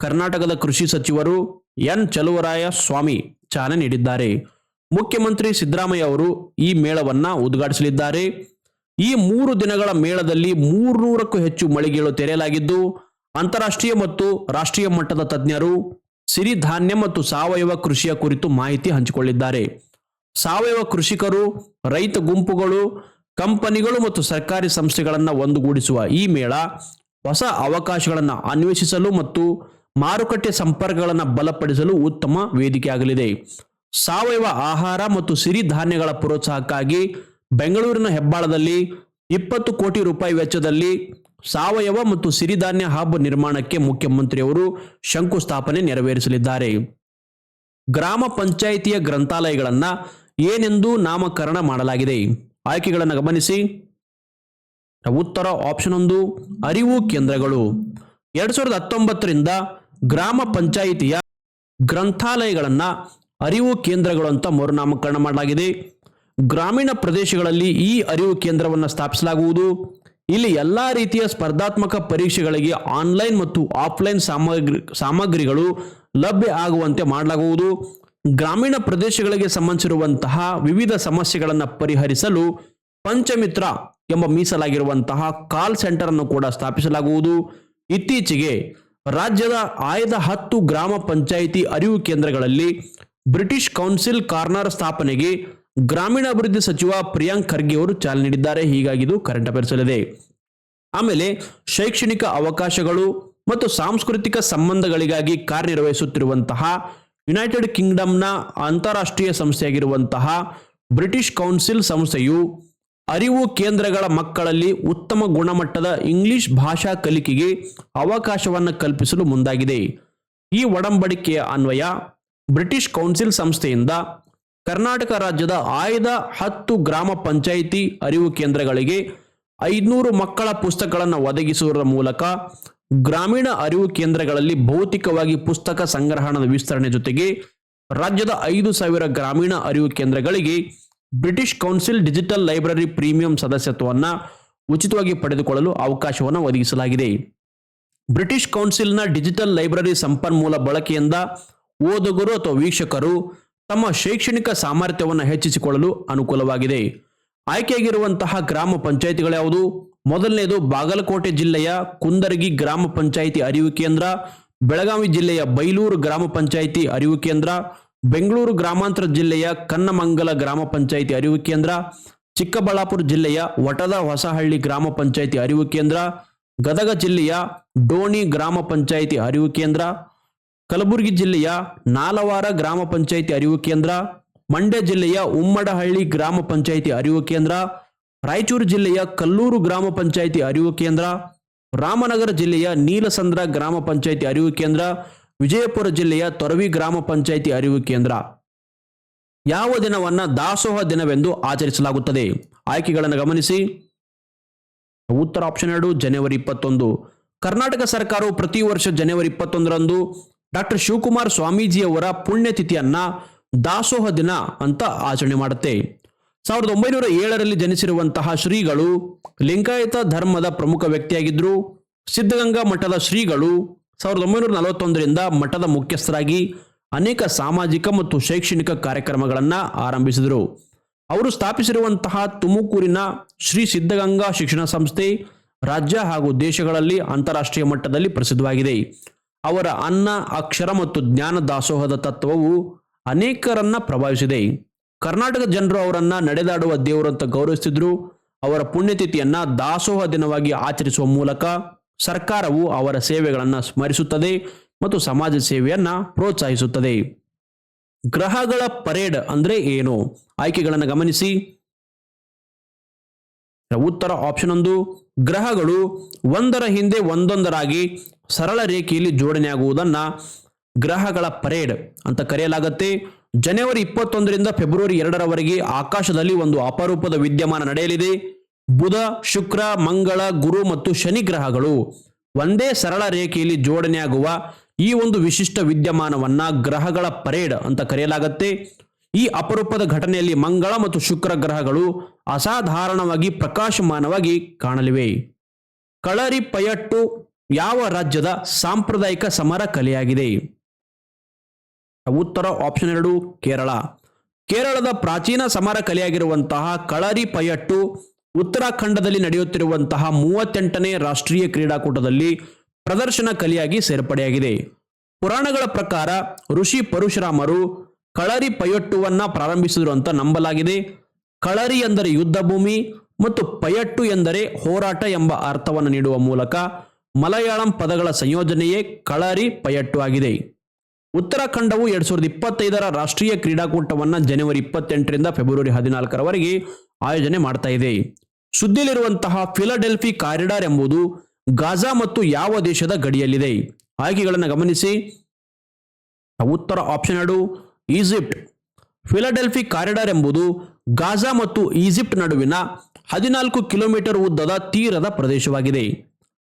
ಕರ್ನಾಟಕದ ಕೃಷಿ ಸಚಿವರು ಎನ್. ಚಲುವರಾಯ ಸ್ವಾಮಿ ಚಾಲನೆ ನೀಡಿದ್ದಾರೆ. ಮುಖ್ಯಮಂತ್ರಿ ಸಿದ್ದರಾಮಯ್ಯ ಅವರು ಈ ಮೇಳವನ್ನ ಉದ್ಘಾಟಿಸಲಿದ್ದಾರೆ. ಈ ಮೂರು ದಿನಗಳ ಮೇಳದಲ್ಲಿ ಮೂರ್ನೂರಕ್ಕೂ ಹೆಚ್ಚು ಮಳಿಗೆಗಳು ತೆರೆಯಲಾಗಿದ್ದು, ಅಂತಾರಾಷ್ಟ್ರೀಯ ಮತ್ತು ರಾಷ್ಟ್ರೀಯ ಮಟ್ಟದ ತಜ್ಞರು ಸಿರಿಧಾನ್ಯ ಮತ್ತು ಸಾವಯವ ಕೃಷಿಯ ಕುರಿತು ಮಾಹಿತಿ ಹಂಚಿಕೊಳ್ಳಿದ್ದಾರೆ ಸಾವಯವ ಕೃಷಿಕರು, ರೈತ ಗುಂಪುಗಳು ಕಂಪನಿಗಳು ಮತ್ತು ಸರ್ಕಾರಿ ಸಂಸ್ಥೆಗಳನ್ನು ಒಂದುಗೂಡಿಸುವ ಈ ಮೇಳ ಹೊಸ ಅವಕಾಶಗಳನ್ನು ಅನ್ವೇಷಿಸಲು ಮತ್ತು ಮಾರುಕಟ್ಟೆ ಸಂಪರ್ಕಗಳನ್ನು ಬಲಪಡಿಸಲು ಉತ್ತಮ ವೇದಿಕೆಯಾಗಲಿದೆ. ಸಾವಯವ ಆಹಾರ ಮತ್ತು ಸಿರಿಧಾನ್ಯಗಳ ಪ್ರೋತ್ಸಾಹಕ್ಕಾಗಿ ಬೆಂಗಳೂರಿನ ಹೆಬ್ಬಾಳದಲ್ಲಿ ಇಪ್ಪತ್ತು ಕೋಟಿ ರೂಪಾಯಿ ವೆಚ್ಚದಲ್ಲಿ ಸಾವಯವ ಮತ್ತು ಸಿರಿಧಾನ್ಯ ಹಬ್ ನಿರ್ಮಾಣಕ್ಕೆ ಮುಖ್ಯಮಂತ್ರಿಯವರು ಶಂಕುಸ್ಥಾಪನೆ ನೆರವೇರಿಸಲಿದ್ದಾರೆ. ಗ್ರಾಮ ಪಂಚಾಯಿತಿಯ ಗ್ರಂಥಾಲಯಗಳನ್ನು ಏನೆಂದು ನಾಮಕರಣ ಮಾಡಲಾಗಿದೆ. ಆಯ್ಕೆಗಳನ್ನು ಗಮನಿಸಿ. ಉತ್ತರ ಆಪ್ಷನ್ ಒಂದು, ಅರಿವು ಕೇಂದ್ರಗಳು. ಎರಡ್ ಸಾವಿರದ ಹತ್ತೊಂಬತ್ತರಿಂದ ಗ್ರಾಮ ಪಂಚಾಯಿತಿಯ ಗ್ರಂಥಾಲಯಗಳನ್ನು ಅರಿವು ಕೇಂದ್ರಗಳು ಅಂತ ಮರುನಾಮಕರಣ ಮಾಡಲಾಗಿದೆ. ಗ್ರಾಮೀಣ ಪ್ರದೇಶಗಳಲ್ಲಿ ಈ ಅರಿವು ಕೇಂದ್ರವನ್ನು ಸ್ಥಾಪಿಸಲಾಗುವುದು. ಇಲ್ಲಿ ಎಲ್ಲಾ ರೀತಿಯ ಸ್ಪರ್ಧಾತ್ಮಕ ಪರೀಕ್ಷೆಗಳಿಗೆ ಆನ್ಲೈನ್ ಮತ್ತು ಆಫ್ಲೈನ್ ಸಾಮಗ್ರಿ, ಸಾಮಗ್ರಿಗಳು ಲಭ್ಯ ಆಗುವಂತೆ ಮಾಡಲಾಗುವುದು. ಗ್ರಾಮೀಣ ಪ್ರದೇಶಗಳಿಗೆ ಸಂಬಂಧಿಸಿರುವಂತಹ ವಿವಿಧ ಸಮಸ್ಯೆಗಳನ್ನು ಪರಿಹರಿಸಲು ಪಂಚಮಿತ್ರ ಎಂಬ ಮೀಸಲಾಗಿರುವಂತಹ ಕಾಲ್ ಸೆಂಟರ್ ಅನ್ನು ಕೂಡ ಸ್ಥಾಪಿಸಲಾಗುವುದು. ಇತ್ತೀಚೆಗೆ ರಾಜ್ಯದ ಆಯ್ದ ಹತ್ತು ಗ್ರಾಮ ಪಂಚಾಯಿತಿ ಅರಿವು ಕೇಂದ್ರಗಳಲ್ಲಿ ಬ್ರಿಟಿಷ್ ಕೌನ್ಸಿಲ್ ಕಾರ್ನರ್ ಸ್ಥಾಪನೆಗೆ ಗ್ರಾಮೀಣಾಭಿವೃದ್ಧಿ ಸಚಿವ ಪ್ರಿಯಾಂಕ್ ಖರ್ಗೆ ಅವರು ಚಾಲನೆ ನೀಡಿದ್ದಾರೆ. ಹೀಗಾಗಿ ಇದು ಕರೆಂಟ್ ಅಫೇರ್ಸ್ ಆಮೇಲೆ ಶೈಕ್ಷಣಿಕ ಅವಕಾಶಗಳು ಮತ್ತು ಸಾಂಸ್ಕೃತಿಕ ಸಂಬಂಧಗಳಿಗಾಗಿ ಕಾರ್ಯನಿರ್ವಹಿಸುತ್ತಿರುವಂತಹ ಯುನೈಟೆಡ್ ಕಿಂಗ್ಡಮ್ನ ಅಂತಾರಾಷ್ಟ್ರೀಯ ಸಂಸ್ಥೆಯಾಗಿರುವಂತಹ ಬ್ರಿಟಿಷ್ ಕೌನ್ಸಿಲ್ ಸಂಸ್ಥೆಯು ಅರಿವು ಕೇಂದ್ರಗಳ ಮಕ್ಕಳಲ್ಲಿ ಉತ್ತಮ ಗುಣಮಟ್ಟದ ಇಂಗ್ಲಿಷ್ ಭಾಷಾ ಕಲಿಕೆಗೆ ಅವಕಾಶವನ್ನು ಕಲ್ಪಿಸಲು ಮುಂದಾಗಿದೆ. ಈ ಒಡಂಬಡಿಕೆಯ ಅನ್ವಯ ಬ್ರಿಟಿಷ್ ಕೌನ್ಸಿಲ್ ಸಂಸ್ಥೆಯಿಂದ ಕರ್ನಾಟಕ ರಾಜ್ಯದ ಆಯ್ದ ಹತ್ತು ಗ್ರಾಮ ಪಂಚಾಯಿತಿ ಅರಿವು ಕೇಂದ್ರಗಳಿಗೆ ಐದುನೂರು ಮಕ್ಕಳ ಪುಸ್ತಕಗಳನ್ನು ಒದಗಿಸುವುದರ ಮೂಲಕ ಗ್ರಾಮೀಣ ಅರಿವು ಕೇಂದ್ರಗಳಲ್ಲಿ ಭೌತಿಕವಾಗಿ ಪುಸ್ತಕ ಸಂಗ್ರಹಣದ ವಿಸ್ತರಣೆ ಜೊತೆಗೆ ರಾಜ್ಯದ ಐದು ಸಾವಿರ ಗ್ರಾಮೀಣ ಅರಿವು ಕೇಂದ್ರಗಳಿಗೆ British Council digital library premium ಸದಸ್ಯತ್ವವನ್ನು ಉಚಿತವಾಗಿ ಪಡೆದುಕೊಳ್ಳಲು ಅವಕಾಶವನ್ನು ಒದಗಿಸಲಾಗಿದೆ. ಬ್ರಿಟಿಷ್ ಕೌನ್ಸಿಲ್ನ ಡಿಜಿಟಲ್ ಲೈಬ್ರರಿ ಸಂಪನ್ಮೂಲ ಬಳಕೆಯಿಂದ ಓದುಗರು ಅಥವಾ ವೀಕ್ಷಕರು ತಮ್ಮ ಶೈಕ್ಷಣಿಕ ಸಾಮರ್ಥ್ಯವನ್ನು ಹೆಚ್ಚಿಸಿಕೊಳ್ಳಲು ಅನುಕೂಲವಾಗಿದೆ. ಆಯ್ಕೆಯಾಗಿರುವಂತಹ ಗ್ರಾಮ ಪಂಚಾಯಿತಿಗಳು ಯಾವುದು? ಮೊದಲನೇದು ಬಾಗಲಕೋಟೆ ಜಿಲ್ಲೆಯ ಕುಂದರಗಿ ಗ್ರಾಮ ಪಂಚಾಯಿತಿ ಅರಿವು ಕೇಂದ್ರ, ಬೆಳಗಾವಿ ಜಿಲ್ಲೆಯ ಬೈಲೂರು ಗ್ರಾಮ ಪಂಚಾಯಿತಿ ಅರಿವು ಕೇಂದ್ರ, ಬೆಂಗಳೂರು ಗ್ರಾಮಾಂತರ ಜಿಲ್ಲೆಯ ಕನ್ನಮಂಗಲ ಗ್ರಾಮ ಪಂಚಾಯಿತಿ ಅರಿವು ಕೇಂದ್ರ, ಚಿಕ್ಕಬಳ್ಳಾಪುರ ಜಿಲ್ಲೆಯ ವಟದ ಹೊಸಹಳ್ಳಿ ಗ್ರಾಮ ಪಂಚಾಯಿತಿ ಅರಿವು ಕೇಂದ್ರ, ಗದಗ ಜಿಲ್ಲೆಯ ಡೋಣಿ ಗ್ರಾಮ ಪಂಚಾಯಿತಿ ಅರಿವು ಕೇಂದ್ರ, ಕಲಬುರಗಿ ಜಿಲ್ಲೆಯ ನಾಲವಾರ ಗ್ರಾಮ ಪಂಚಾಯಿತಿ ಅರಿವು ಕೇಂದ್ರ, ಮಂಡ್ಯ ಜಿಲ್ಲೆಯ ಉಮ್ಮಡಹಳ್ಳಿ ಗ್ರಾಮ ಪಂಚಾಯಿತಿ ಅರಿವು ಕೇಂದ್ರ ರಾಯಚೂರು ಜಿಲ್ಲೆಯ ಕಲ್ಲೂರು ಗ್ರಾಮ ಪಂಚಾಯಿತಿ ಅರಿವು ಕೇಂದ್ರ, ರಾಮನಗರ ಜಿಲ್ಲೆಯ ನೀಲಸಂದ್ರ ಗ್ರಾಮ ಪಂಚಾಯಿತಿ ಅರಿವು ಕೇಂದ್ರ, ವಿಜಯಪುರ ಜಿಲ್ಲೆಯ ತೊರವಿ ಗ್ರಾಮ ಪಂಚಾಯಿತಿ ಅರಿವು ಕೇಂದ್ರ. ಯಾವ ದಿನವನ್ನ ದಾಸೋಹ ದಿನವೆಂದು ಆಚರಿಸಲಾಗುತ್ತದೆ? ಆಯ್ಕೆಗಳನ್ನು ಗಮನಿಸಿ. ಉತ್ತರ ಆಪ್ಷನ್ ಎರಡು, ಜನವರಿ ಇಪ್ಪತ್ತೊಂದು. ಕರ್ನಾಟಕ ಸರ್ಕಾರವು ಪ್ರತಿ ವರ್ಷ ಜನವರಿ ಇಪ್ಪತ್ತೊಂದರಂದು ಡಾಕ್ಟರ್ ಶಿವಕುಮಾರ್ ಸ್ವಾಮೀಜಿಯವರ ಪುಣ್ಯತಿಥಿಯನ್ನ ದಾಸೋಹ ದಿನ ಅಂತ ಆಚರಣೆ ಮಾಡುತ್ತೆ. ಸಾವಿರದ ಒಂಬೈನೂರ ಏಳರಲ್ಲಿ ಜನಿಸಿರುವಂತಹ ಶ್ರೀಗಳು ಲಿಂಗಾಯತ ಧರ್ಮದ ಪ್ರಮುಖ ವ್ಯಕ್ತಿಯಾಗಿದ್ದರು ಸಿದ್ಧಗಂಗಾ ಮಠದ ಶ್ರೀಗಳು ಸಾವಿರದ ಒಂಬೈನೂರ ನಲವತ್ತೊಂದರಿಂದ ಮಠದ ಮುಖ್ಯಸ್ಥರಾಗಿ ಅನೇಕ ಸಾಮಾಜಿಕ ಮತ್ತು ಶೈಕ್ಷಣಿಕ ಕಾರ್ಯಕ್ರಮಗಳನ್ನು ಆರಂಭಿಸಿದರು. ಅವರು ಸ್ಥಾಪಿಸಿರುವಂತಹ ತುಮಕೂರಿನ ಶ್ರೀ ಸಿದ್ಧಗಂಗಾ ಶಿಕ್ಷಣ ಸಂಸ್ಥೆ ರಾಜ್ಯ ಹಾಗೂ ದೇಶಗಳಲ್ಲಿ ಅಂತಾರಾಷ್ಟ್ರೀಯ ಮಟ್ಟದಲ್ಲಿ ಪ್ರಸಿದ್ಧವಾಗಿದೆ. ಅವರ ಅನ್ನ, ಅಕ್ಷರ ಮತ್ತು ಜ್ಞಾನ ದಾಸೋಹದ ತತ್ವವು ಅನೇಕರನ್ನ ಪ್ರಭಾವಿಸಿದೆ. ಕರ್ನಾಟಕ ಜನರು ಅವರನ್ನ ನಡೆದಾಡುವ ದೇವರು ಅಂತ ಗೌರವಿಸುತ್ತಿದ್ರು ಅವರ ಪುಣ್ಯತಿಥಿಯನ್ನ ದಾಸೋಹ ದಿನವಾಗಿ ಆಚರಿಸುವ ಮೂಲಕ ಸರ್ಕಾರವು ಅವರ ಸೇವೆಗಳನ್ನು ಸ್ಮರಿಸುತ್ತದೆ ಮತ್ತು ಸಮಾಜ ಸೇವೆಯನ್ನ ಪ್ರೋತ್ಸಾಹಿಸುತ್ತದೆ. ಗ್ರಹಗಳ ಪರೇಡ್ ಅಂದ್ರೆ ಏನು? ಆಯ್ಕೆಗಳನ್ನು ಗಮನಿಸಿ. ಉತ್ತರ ಆಪ್ಷನ್ ಒಂದು, ಗ್ರಹಗಳು ಒಂದರ ಹಿಂದೆ ಒಂದೊಂದರಾಗಿ ಸರಳ ರೇಖೆಯಲ್ಲಿ ಜೋಡಣೆಯಾಗುವುದನ್ನ ಗ್ರಹಗಳ ಪರೇಡ್ ಅಂತ ಕರೆಯಲಾಗುತ್ತೆ. ಜನವರಿ ಇಪ್ಪತ್ತೊಂದರಿಂದ ಫೆಬ್ರವರಿ ಎರಡರವರೆಗೆ ಆಕಾಶದಲ್ಲಿ ಒಂದು ಅಪರೂಪದ ವಿದ್ಯಮಾನ ನಡೆಯಲಿದೆ. ಬುಧ, ಶುಕ್ರ, ಮಂಗಳ, ಗುರು ಮತ್ತು ಶನಿ ಗ್ರಹಗಳು ಒಂದೇ ಸರಳ ರೇಖೆಯಲ್ಲಿ ಜೋಡಣೆಯಾಗುವ ಈ ಒಂದು ವಿಶಿಷ್ಟ ವಿದ್ಯಮಾನವನ್ನ ಗ್ರಹಗಳ ಪರೇಡ್ ಅಂತ ಕರೆಯಲಾಗುತ್ತೆ. ಈ ಅಪರೂಪದ ಘಟನೆಯಲ್ಲಿ ಮಂಗಳ ಮತ್ತು ಶುಕ್ರ ಗ್ರಹಗಳು ಅಸಾಧಾರಣವಾಗಿ ಪ್ರಕಾಶಮಾನವಾಗಿ ಕಾಣಲಿವೆ. ಕಳರಿ ಪಯಟ್ಟು ಯಾವ ರಾಜ್ಯದ ಸಾಂಪ್ರದಾಯಿಕ ಸಮರ ಕಲೆಯಾಗಿದೆ? ಉತ್ತರ ಆಪ್ಷನ್ ಎರಡು, ಕೇರಳ. ಕೇರಳದ ಪ್ರಾಚೀನ ಸಮರ ಕಲೆಯಾಗಿರುವಂತಹ ಕಳರಿ ಪಯಟ್ಟು ಉತ್ತರಾಖಂಡದಲ್ಲಿ ನಡೆಯುತ್ತಿರುವಂತಹ ಮೂವತ್ತೆಂಟನೇ ರಾಷ್ಟ್ರೀಯ ಕ್ರೀಡಾಕೂಟದಲ್ಲಿ ಪ್ರದರ್ಶನ ಕಲೆಯಾಗಿ ಸೇರ್ಪಡೆಯಾಗಿದೆ. ಪುರಾಣಗಳ ಪ್ರಕಾರ ಋಷಿ ಪರಶುರಾಮರು ಕಳರಿ ಪಯಟ್ಟುವನ್ನ ಪ್ರಾರಂಭಿಸಿದರು ಅಂತ ನಂಬಲಾಗಿದೆ. ಕಳರಿ ಎಂದರೆ ಯುದ್ಧ ಭೂಮಿ ಮತ್ತು ಪಯಟ್ಟು ಎಂದರೆ ಹೋರಾಟ ಎಂಬ ಅರ್ಥವನ್ನು ನೀಡುವ ಮೂಲಕ ಮಲಯಾಳಂ ಪದಗಳ ಸಂಯೋಜನೆಯೇ ಕಳರಿ ಪಯಟ್ಟು ಆಗಿದೆ. ಉತ್ತರಾಖಂಡವು ಎರಡ್ ಸಾವಿರದ ಇಪ್ಪತ್ತೈದರ ರಾಷ್ಟ್ರೀಯ ಕ್ರೀಡಾಕೂಟವನ್ನ ಜನವರಿ ಇಪ್ಪತ್ತೆಂಟರಿಂದ ಫೆಬ್ರವರಿ ಹದಿನಾಲ್ಕರವರೆಗೆ ಆಯೋಜನೆ ಮಾಡ್ತಾ ಇದೆ. ಸುದ್ದಿಯಲ್ಲಿರುವಂತಹ ಫಿಲಡೆಲ್ಫಿ ಕಾರಿಡಾರ್ ಎಂಬುದು ಗಾಜಾ ಮತ್ತು ಯಾವ ದೇಶದ ಗಡಿಯಲ್ಲಿದೆ. ಆಯ್ಕೆಗಳನ್ನು ಗಮನಿಸಿ. ಉತ್ತರ ಆಪ್ಷನ್ ಎರಡು, ಈಜಿಪ್ಟ್. ಫಿಲಡೆಲ್ಫಿ ಕಾರಿಡಾರ್ ಎಂಬುದು ಗಾಜಾ ಮತ್ತು ಈಜಿಪ್ಟ್ ನಡುವಿನ ಹದಿನಾಲ್ಕು ಕಿಲೋಮೀಟರ್ ಉದ್ದದ ತೀರದ ಪ್ರದೇಶವಾಗಿದೆ.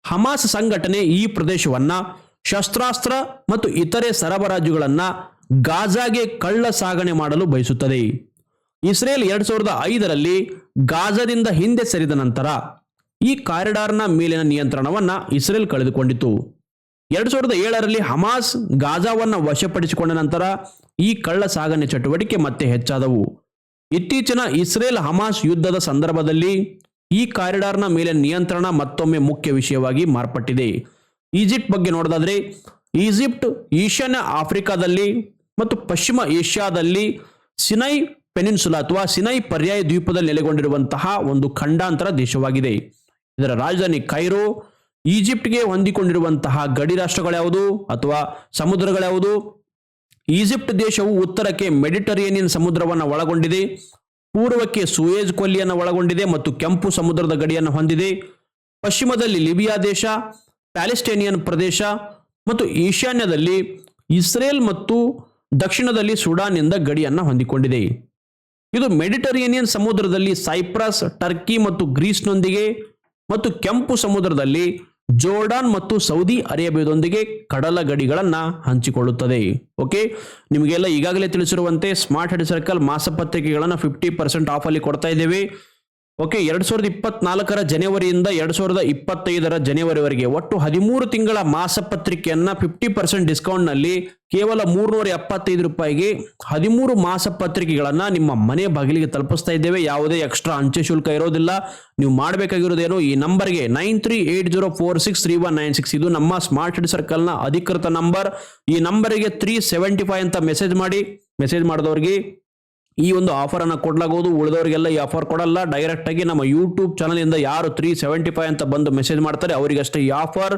ಹಮಾಸ್ ಸಂಘಟನೆ ಈ ಪ್ರದೇಶವನ್ನ ಶಸ್ತ್ರಾಸ್ತ್ರ ಮತ್ತು ಇತರೆ ಸರಬರಾಜುಗಳನ್ನು ಗಾಜಾಗೆ ಕಳ್ಳ ಸಾಗಣೆ ಮಾಡಲು ಬಯಸುತ್ತದೆ. ಇಸ್ರೇಲ್ ಎರಡು ಸಾವಿರದ ಐದರಲ್ಲಿ ಗಾಜಾದಿಂದ ಹಿಂದೆ ಸರಿದ ನಂತರ ಈ ಕಾರಿಡಾರ್ನ ಮೇಲಿನ ನಿಯಂತ್ರಣವನ್ನು ಇಸ್ರೇಲ್ ಕಳೆದುಕೊಂಡಿತು ಎರಡು ಸಾವಿರದ ಏಳರಲ್ಲಿ ಹಮಾಸ್ ಗಾಜಾವನ್ನು ವಶಪಡಿಸಿಕೊಂಡ ನಂತರ ಈ ಕಳ್ಳ ಸಾಗಣೆ ಚಟುವಟಿಕೆ ಮತ್ತೆ ಹೆಚ್ಚಾದವು. ಇತ್ತೀಚಿನ ಇಸ್ರೇಲ್ ಹಮಾಸ್ ಯುದ್ಧದ ಸಂದರ್ಭದಲ್ಲಿ ಈ ಕಾರಿಡಾರ್ನ ಮೇಲೆ ನಿಯಂತ್ರಣ ಮತ್ತೊಮ್ಮೆ ಮುಖ್ಯ ವಿಷಯವಾಗಿ ಮಾರ್ಪಟ್ಟಿದೆ. ಈಜಿಪ್ಟ್ ಬಗ್ಗೆ ನೋಡೋದಾದ್ರೆ ಈಜಿಪ್ಟ್ ಈಶಾನ್ಯ ಆಫ್ರಿಕಾದಲ್ಲಿ ಮತ್ತು ಪಶ್ಚಿಮ ಏಷ್ಯಾದಲ್ಲಿ ಸಿನೈ ಪೆನಿನ್ಸುಲಾ ಅಥವಾ ಸಿನೈ ಪರ್ಯಾಯ ದ್ವೀಪದಲ್ಲಿ ನೆಲೆಗೊಂಡಿರುವಂತಹ ಒಂದು ಖಂಡಾಂತರ ದೇಶವಾಗಿದೆ. ಇದರ ರಾಜಧಾನಿ ಕೈರೋ ಈಜಿಪ್ಟ್ಗೆ ಹೊಂದಿಕೊಂಡಿರುವಂತಹ ಗಡಿ ರಾಷ್ಟ್ರಗಳ್ಯಾವುದು ಅಥವಾ ಸಮುದ್ರಗಳ್ಯಾವುದು? ಈಜಿಪ್ಟ್ ದೇಶವು ಉತ್ತರಕ್ಕೆ ಮೆಡಿಟರೇನಿಯನ್ ಸಮುದ್ರವನ್ನು ಒಳಗೊಂಡಿದೆ, ಪೂರ್ವಕ್ಕೆ ಸುಯೇಜ್ ಕೊಲ್ಲಿಯನ್ನು ಒಳಗೊಂಡಿದೆ ಮತ್ತು ಕೆಂಪು ಸಮುದ್ರದ ಗಡಿಯನ್ನು ಹೊಂದಿದೆ. ಪಶ್ಚಿಮದಲ್ಲಿ ಲಿಬಿಯಾ ದೇಶ ಪ್ಯಾಲೆಸ್ಟೇನಿಯನ್ ಪ್ರದೇಶ ಮತ್ತು ಈಶಾನ್ಯದಲ್ಲಿ ಇಸ್ರೇಲ್ ಮತ್ತು ದಕ್ಷಿಣದಲ್ಲಿ ಸುಡಾನ್ನಿಂದ ಗಡಿಯನ್ನು ಹೊಂದಿಕೊಂಡಿದೆ. ಇದು ಮೆಡಿಟರೇನಿಯನ್ ಸಮುದ್ರದಲ್ಲಿ ಸೈಪ್ರಸ್, ಟರ್ಕಿ ಮತ್ತು ಗ್ರೀಸ್ನೊಂದಿಗೆ ಮತ್ತು ಕೆಂಪು ಸಮುದ್ರದಲ್ಲಿ ಜೋರ್ಡಾನ್ ಮತ್ತು ಸೌದಿ ಅರೇಬಿಯಾದೊಂದಿಗೆ ಕಡಲ ಗಡಿಗಳನ್ನು ಹಂಚಿಕೊಳ್ಳುತ್ತದೆ. ಓಕೆ? ನಿಮಗೆಲ್ಲ ಈಗಾಗಲೇ ತಿಳಿಸಿರುವಂತೆ ಸ್ಮಾರ್ಟ್ ಹೆಡ್ ಸರ್ಕಲ್ ಮಾಸಪತ್ರಿಕೆಗಳನ್ನು ಫಿಫ್ಟಿ ಪರ್ಸೆಂಟ್ ಆಫಲ್ಲಿ ಕೊಡ್ತಾ ಇದ್ದೇವೆ. ಓಕೆ, ಎರಡ್ ಸಾವಿರದ ಇಪ್ಪತ್ನಾಲ್ಕರ ಜನವರಿಯಿಂದ ಎರಡ್ ಸಾವಿರದ ಇಪ್ಪತ್ತೈದರ ಜನವರಿವರೆಗೆ ಒಟ್ಟು ಹದಿಮೂರು ತಿಂಗಳ ಮಾಸಪತ್ರಿಕೆಯನ್ನ ಫಿಫ್ಟಿ ಪರ್ಸೆಂಟ್ ಡಿಸ್ಕೌಂಟ್ನಲ್ಲಿ ಕೇವಲ ಮೂರ್ನೂರ ಎಪ್ಪತ್ತೈದು ರೂಪಾಯಿಗೆ ಹದಿಮೂರು ಮಾಸಪತ್ರಿಕೆಗಳನ್ನು ನಿಮ್ಮ ಮನೆ ಬಾಗಿಲಿಗೆ ತಲುಪಿಸ್ತಾ ಇದ್ದೇವೆ. ಯಾವುದೇ ಎಕ್ಸ್ಟ್ರಾ ಅಂಚೆ ಶುಲ್ಕ ಇರೋದಿಲ್ಲ. ನೀವು ಮಾಡಬೇಕಾಗಿರೋದೇನು ಈ ನಂಬರ್ಗೆ nine three eight zero four six three one nine six. ಇದು ನಮ್ಮ ಸ್ಮಾರ್ಟ್ ಸಿಟಿ ಸರ್ಕಲ್ನ ಅಧಿಕೃತ ನಂಬರ್. ಈ ನಂಬರಿಗೆ ತ್ರೀ ಸೆವೆಂಟಿ ಫೈವ್ ಅಂತ ಮೆಸೇಜ್ ಮಾಡಿ. ಮೆಸೇಜ್ ಮಾಡಿದವ್ರಿಗೆ ಈ ಒಂದು ಆಫರ್ ಅನ್ನ ಕೊಡ್ಲಾಗೋದು, ಉಳಿದವರಿಗೆಲ್ಲ ಈ ಆಫರ್ ಕೊಡಲ್ಲ. ಡೈರೆಕ್ಟ್ ಆಗಿ ನಮ್ಮ ಯೂಟ್ಯೂಬ್ ಚಾನಲ್ ಇಂದ ಯಾರು ತ್ರೀ ಸೆವೆಂಟಿ ಫೈವ್ ಅಂತ ಬಂದು ಮೆಸೇಜ್ ಮಾಡ್ತಾರೆ ಅವರಿಗಷ್ಟೇ ಈ ಆಫರ್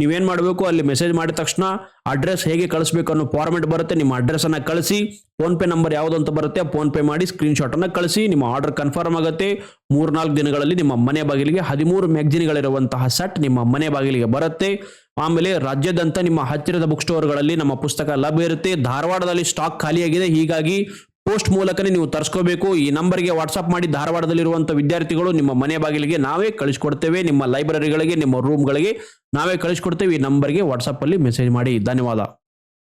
ನೀವೇನು ಮಾಡಬೇಕು, ಅಲ್ಲಿ ಮೆಸೇಜ್ ಮಾಡಿದ ತಕ್ಷಣ ಅಡ್ರೆಸ್ ಹೇಗೆ ಕಳಿಸ್ಬೇಕು ಅನ್ನೋ ಫಾರ್ಮೆಟ್ ಬರುತ್ತೆ, ನಿಮ್ಮ ಅಡ್ರೆಸ್ ಅನ್ನ ಕಳಿಸಿ ಫೋನ್ ಪೇ ನಂಬರ್ ಯಾವುದು ಅಂತ ಬರುತ್ತೆ ಫೋನ್ ಪೇ ಮಾಡಿ ಸ್ಕ್ರೀನ್ಶಾಟನ್ನು ಕಳಿಸಿ, ನಿಮ್ಮ ಆರ್ಡರ್ ಕನ್ಫರ್ಮ್ ಆಗುತ್ತೆ. ಮೂರ್ನಾಲ್ಕು ದಿನಗಳಲ್ಲಿ ನಿಮ್ಮ ಮನೆ ಬಾಗಿಲಿಗೆ ಹದಿಮೂರು ಮ್ಯಾಗ್ಜಿನ್ಗಳಿರುವಂತಹ ಸೆಟ್ ನಿಮ್ಮ ಮನೆ ಬಾಗಿಲಿಗೆ ಬರುತ್ತೆ. ಆಮೇಲೆ ರಾಜ್ಯದಂತ ನಿಮ್ಮ ಹತ್ತಿರದ ಬುಕ್ ಸ್ಟೋರ್ಗಳಲ್ಲಿ ನಮ್ಮ ಪುಸ್ತಕ ಲಭ್ಯ ಇರುತ್ತೆ. ಧಾರವಾಡದಲ್ಲಿ ಸ್ಟಾಕ್ ಖಾಲಿಯಾಗಿದೆ, ಹೀಗಾಗಿ ಪೋಸ್ಟ್ ಮೂಲಕನೇ ನೀವು ತರಿಸ್ಕೋಬೇಕು. ಈ ನಂಬರ್ಗೆ ವಾಟ್ಸಪ್ ಮಾಡಿ ಧಾರವಾಡದಲ್ಲಿರುವಂಥ ವಿದ್ಯಾರ್ಥಿಗಳು ನಿಮ್ಮ ಮನೆ ಬಾಗಿಲಿಗೆ ನಾವೇ ಕಳಿಸ್ಕೊಡ್ತೇವೆ. ನಿಮ್ಮ ಲೈಬ್ರರಿಗಳಿಗೆ, ನಿಮ್ಮ ರೂಮ್ಗಳಿಗೆ ನಾವೇ ಕಳಿಸ್ಕೊಡ್ತೇವೆ. ಈ ನಂಬರ್ಗೆ ವಾಟ್ಸಪ್ಪಲ್ಲಿ ಮೆಸೇಜ್ ಮಾಡಿ. ಧನ್ಯವಾದ.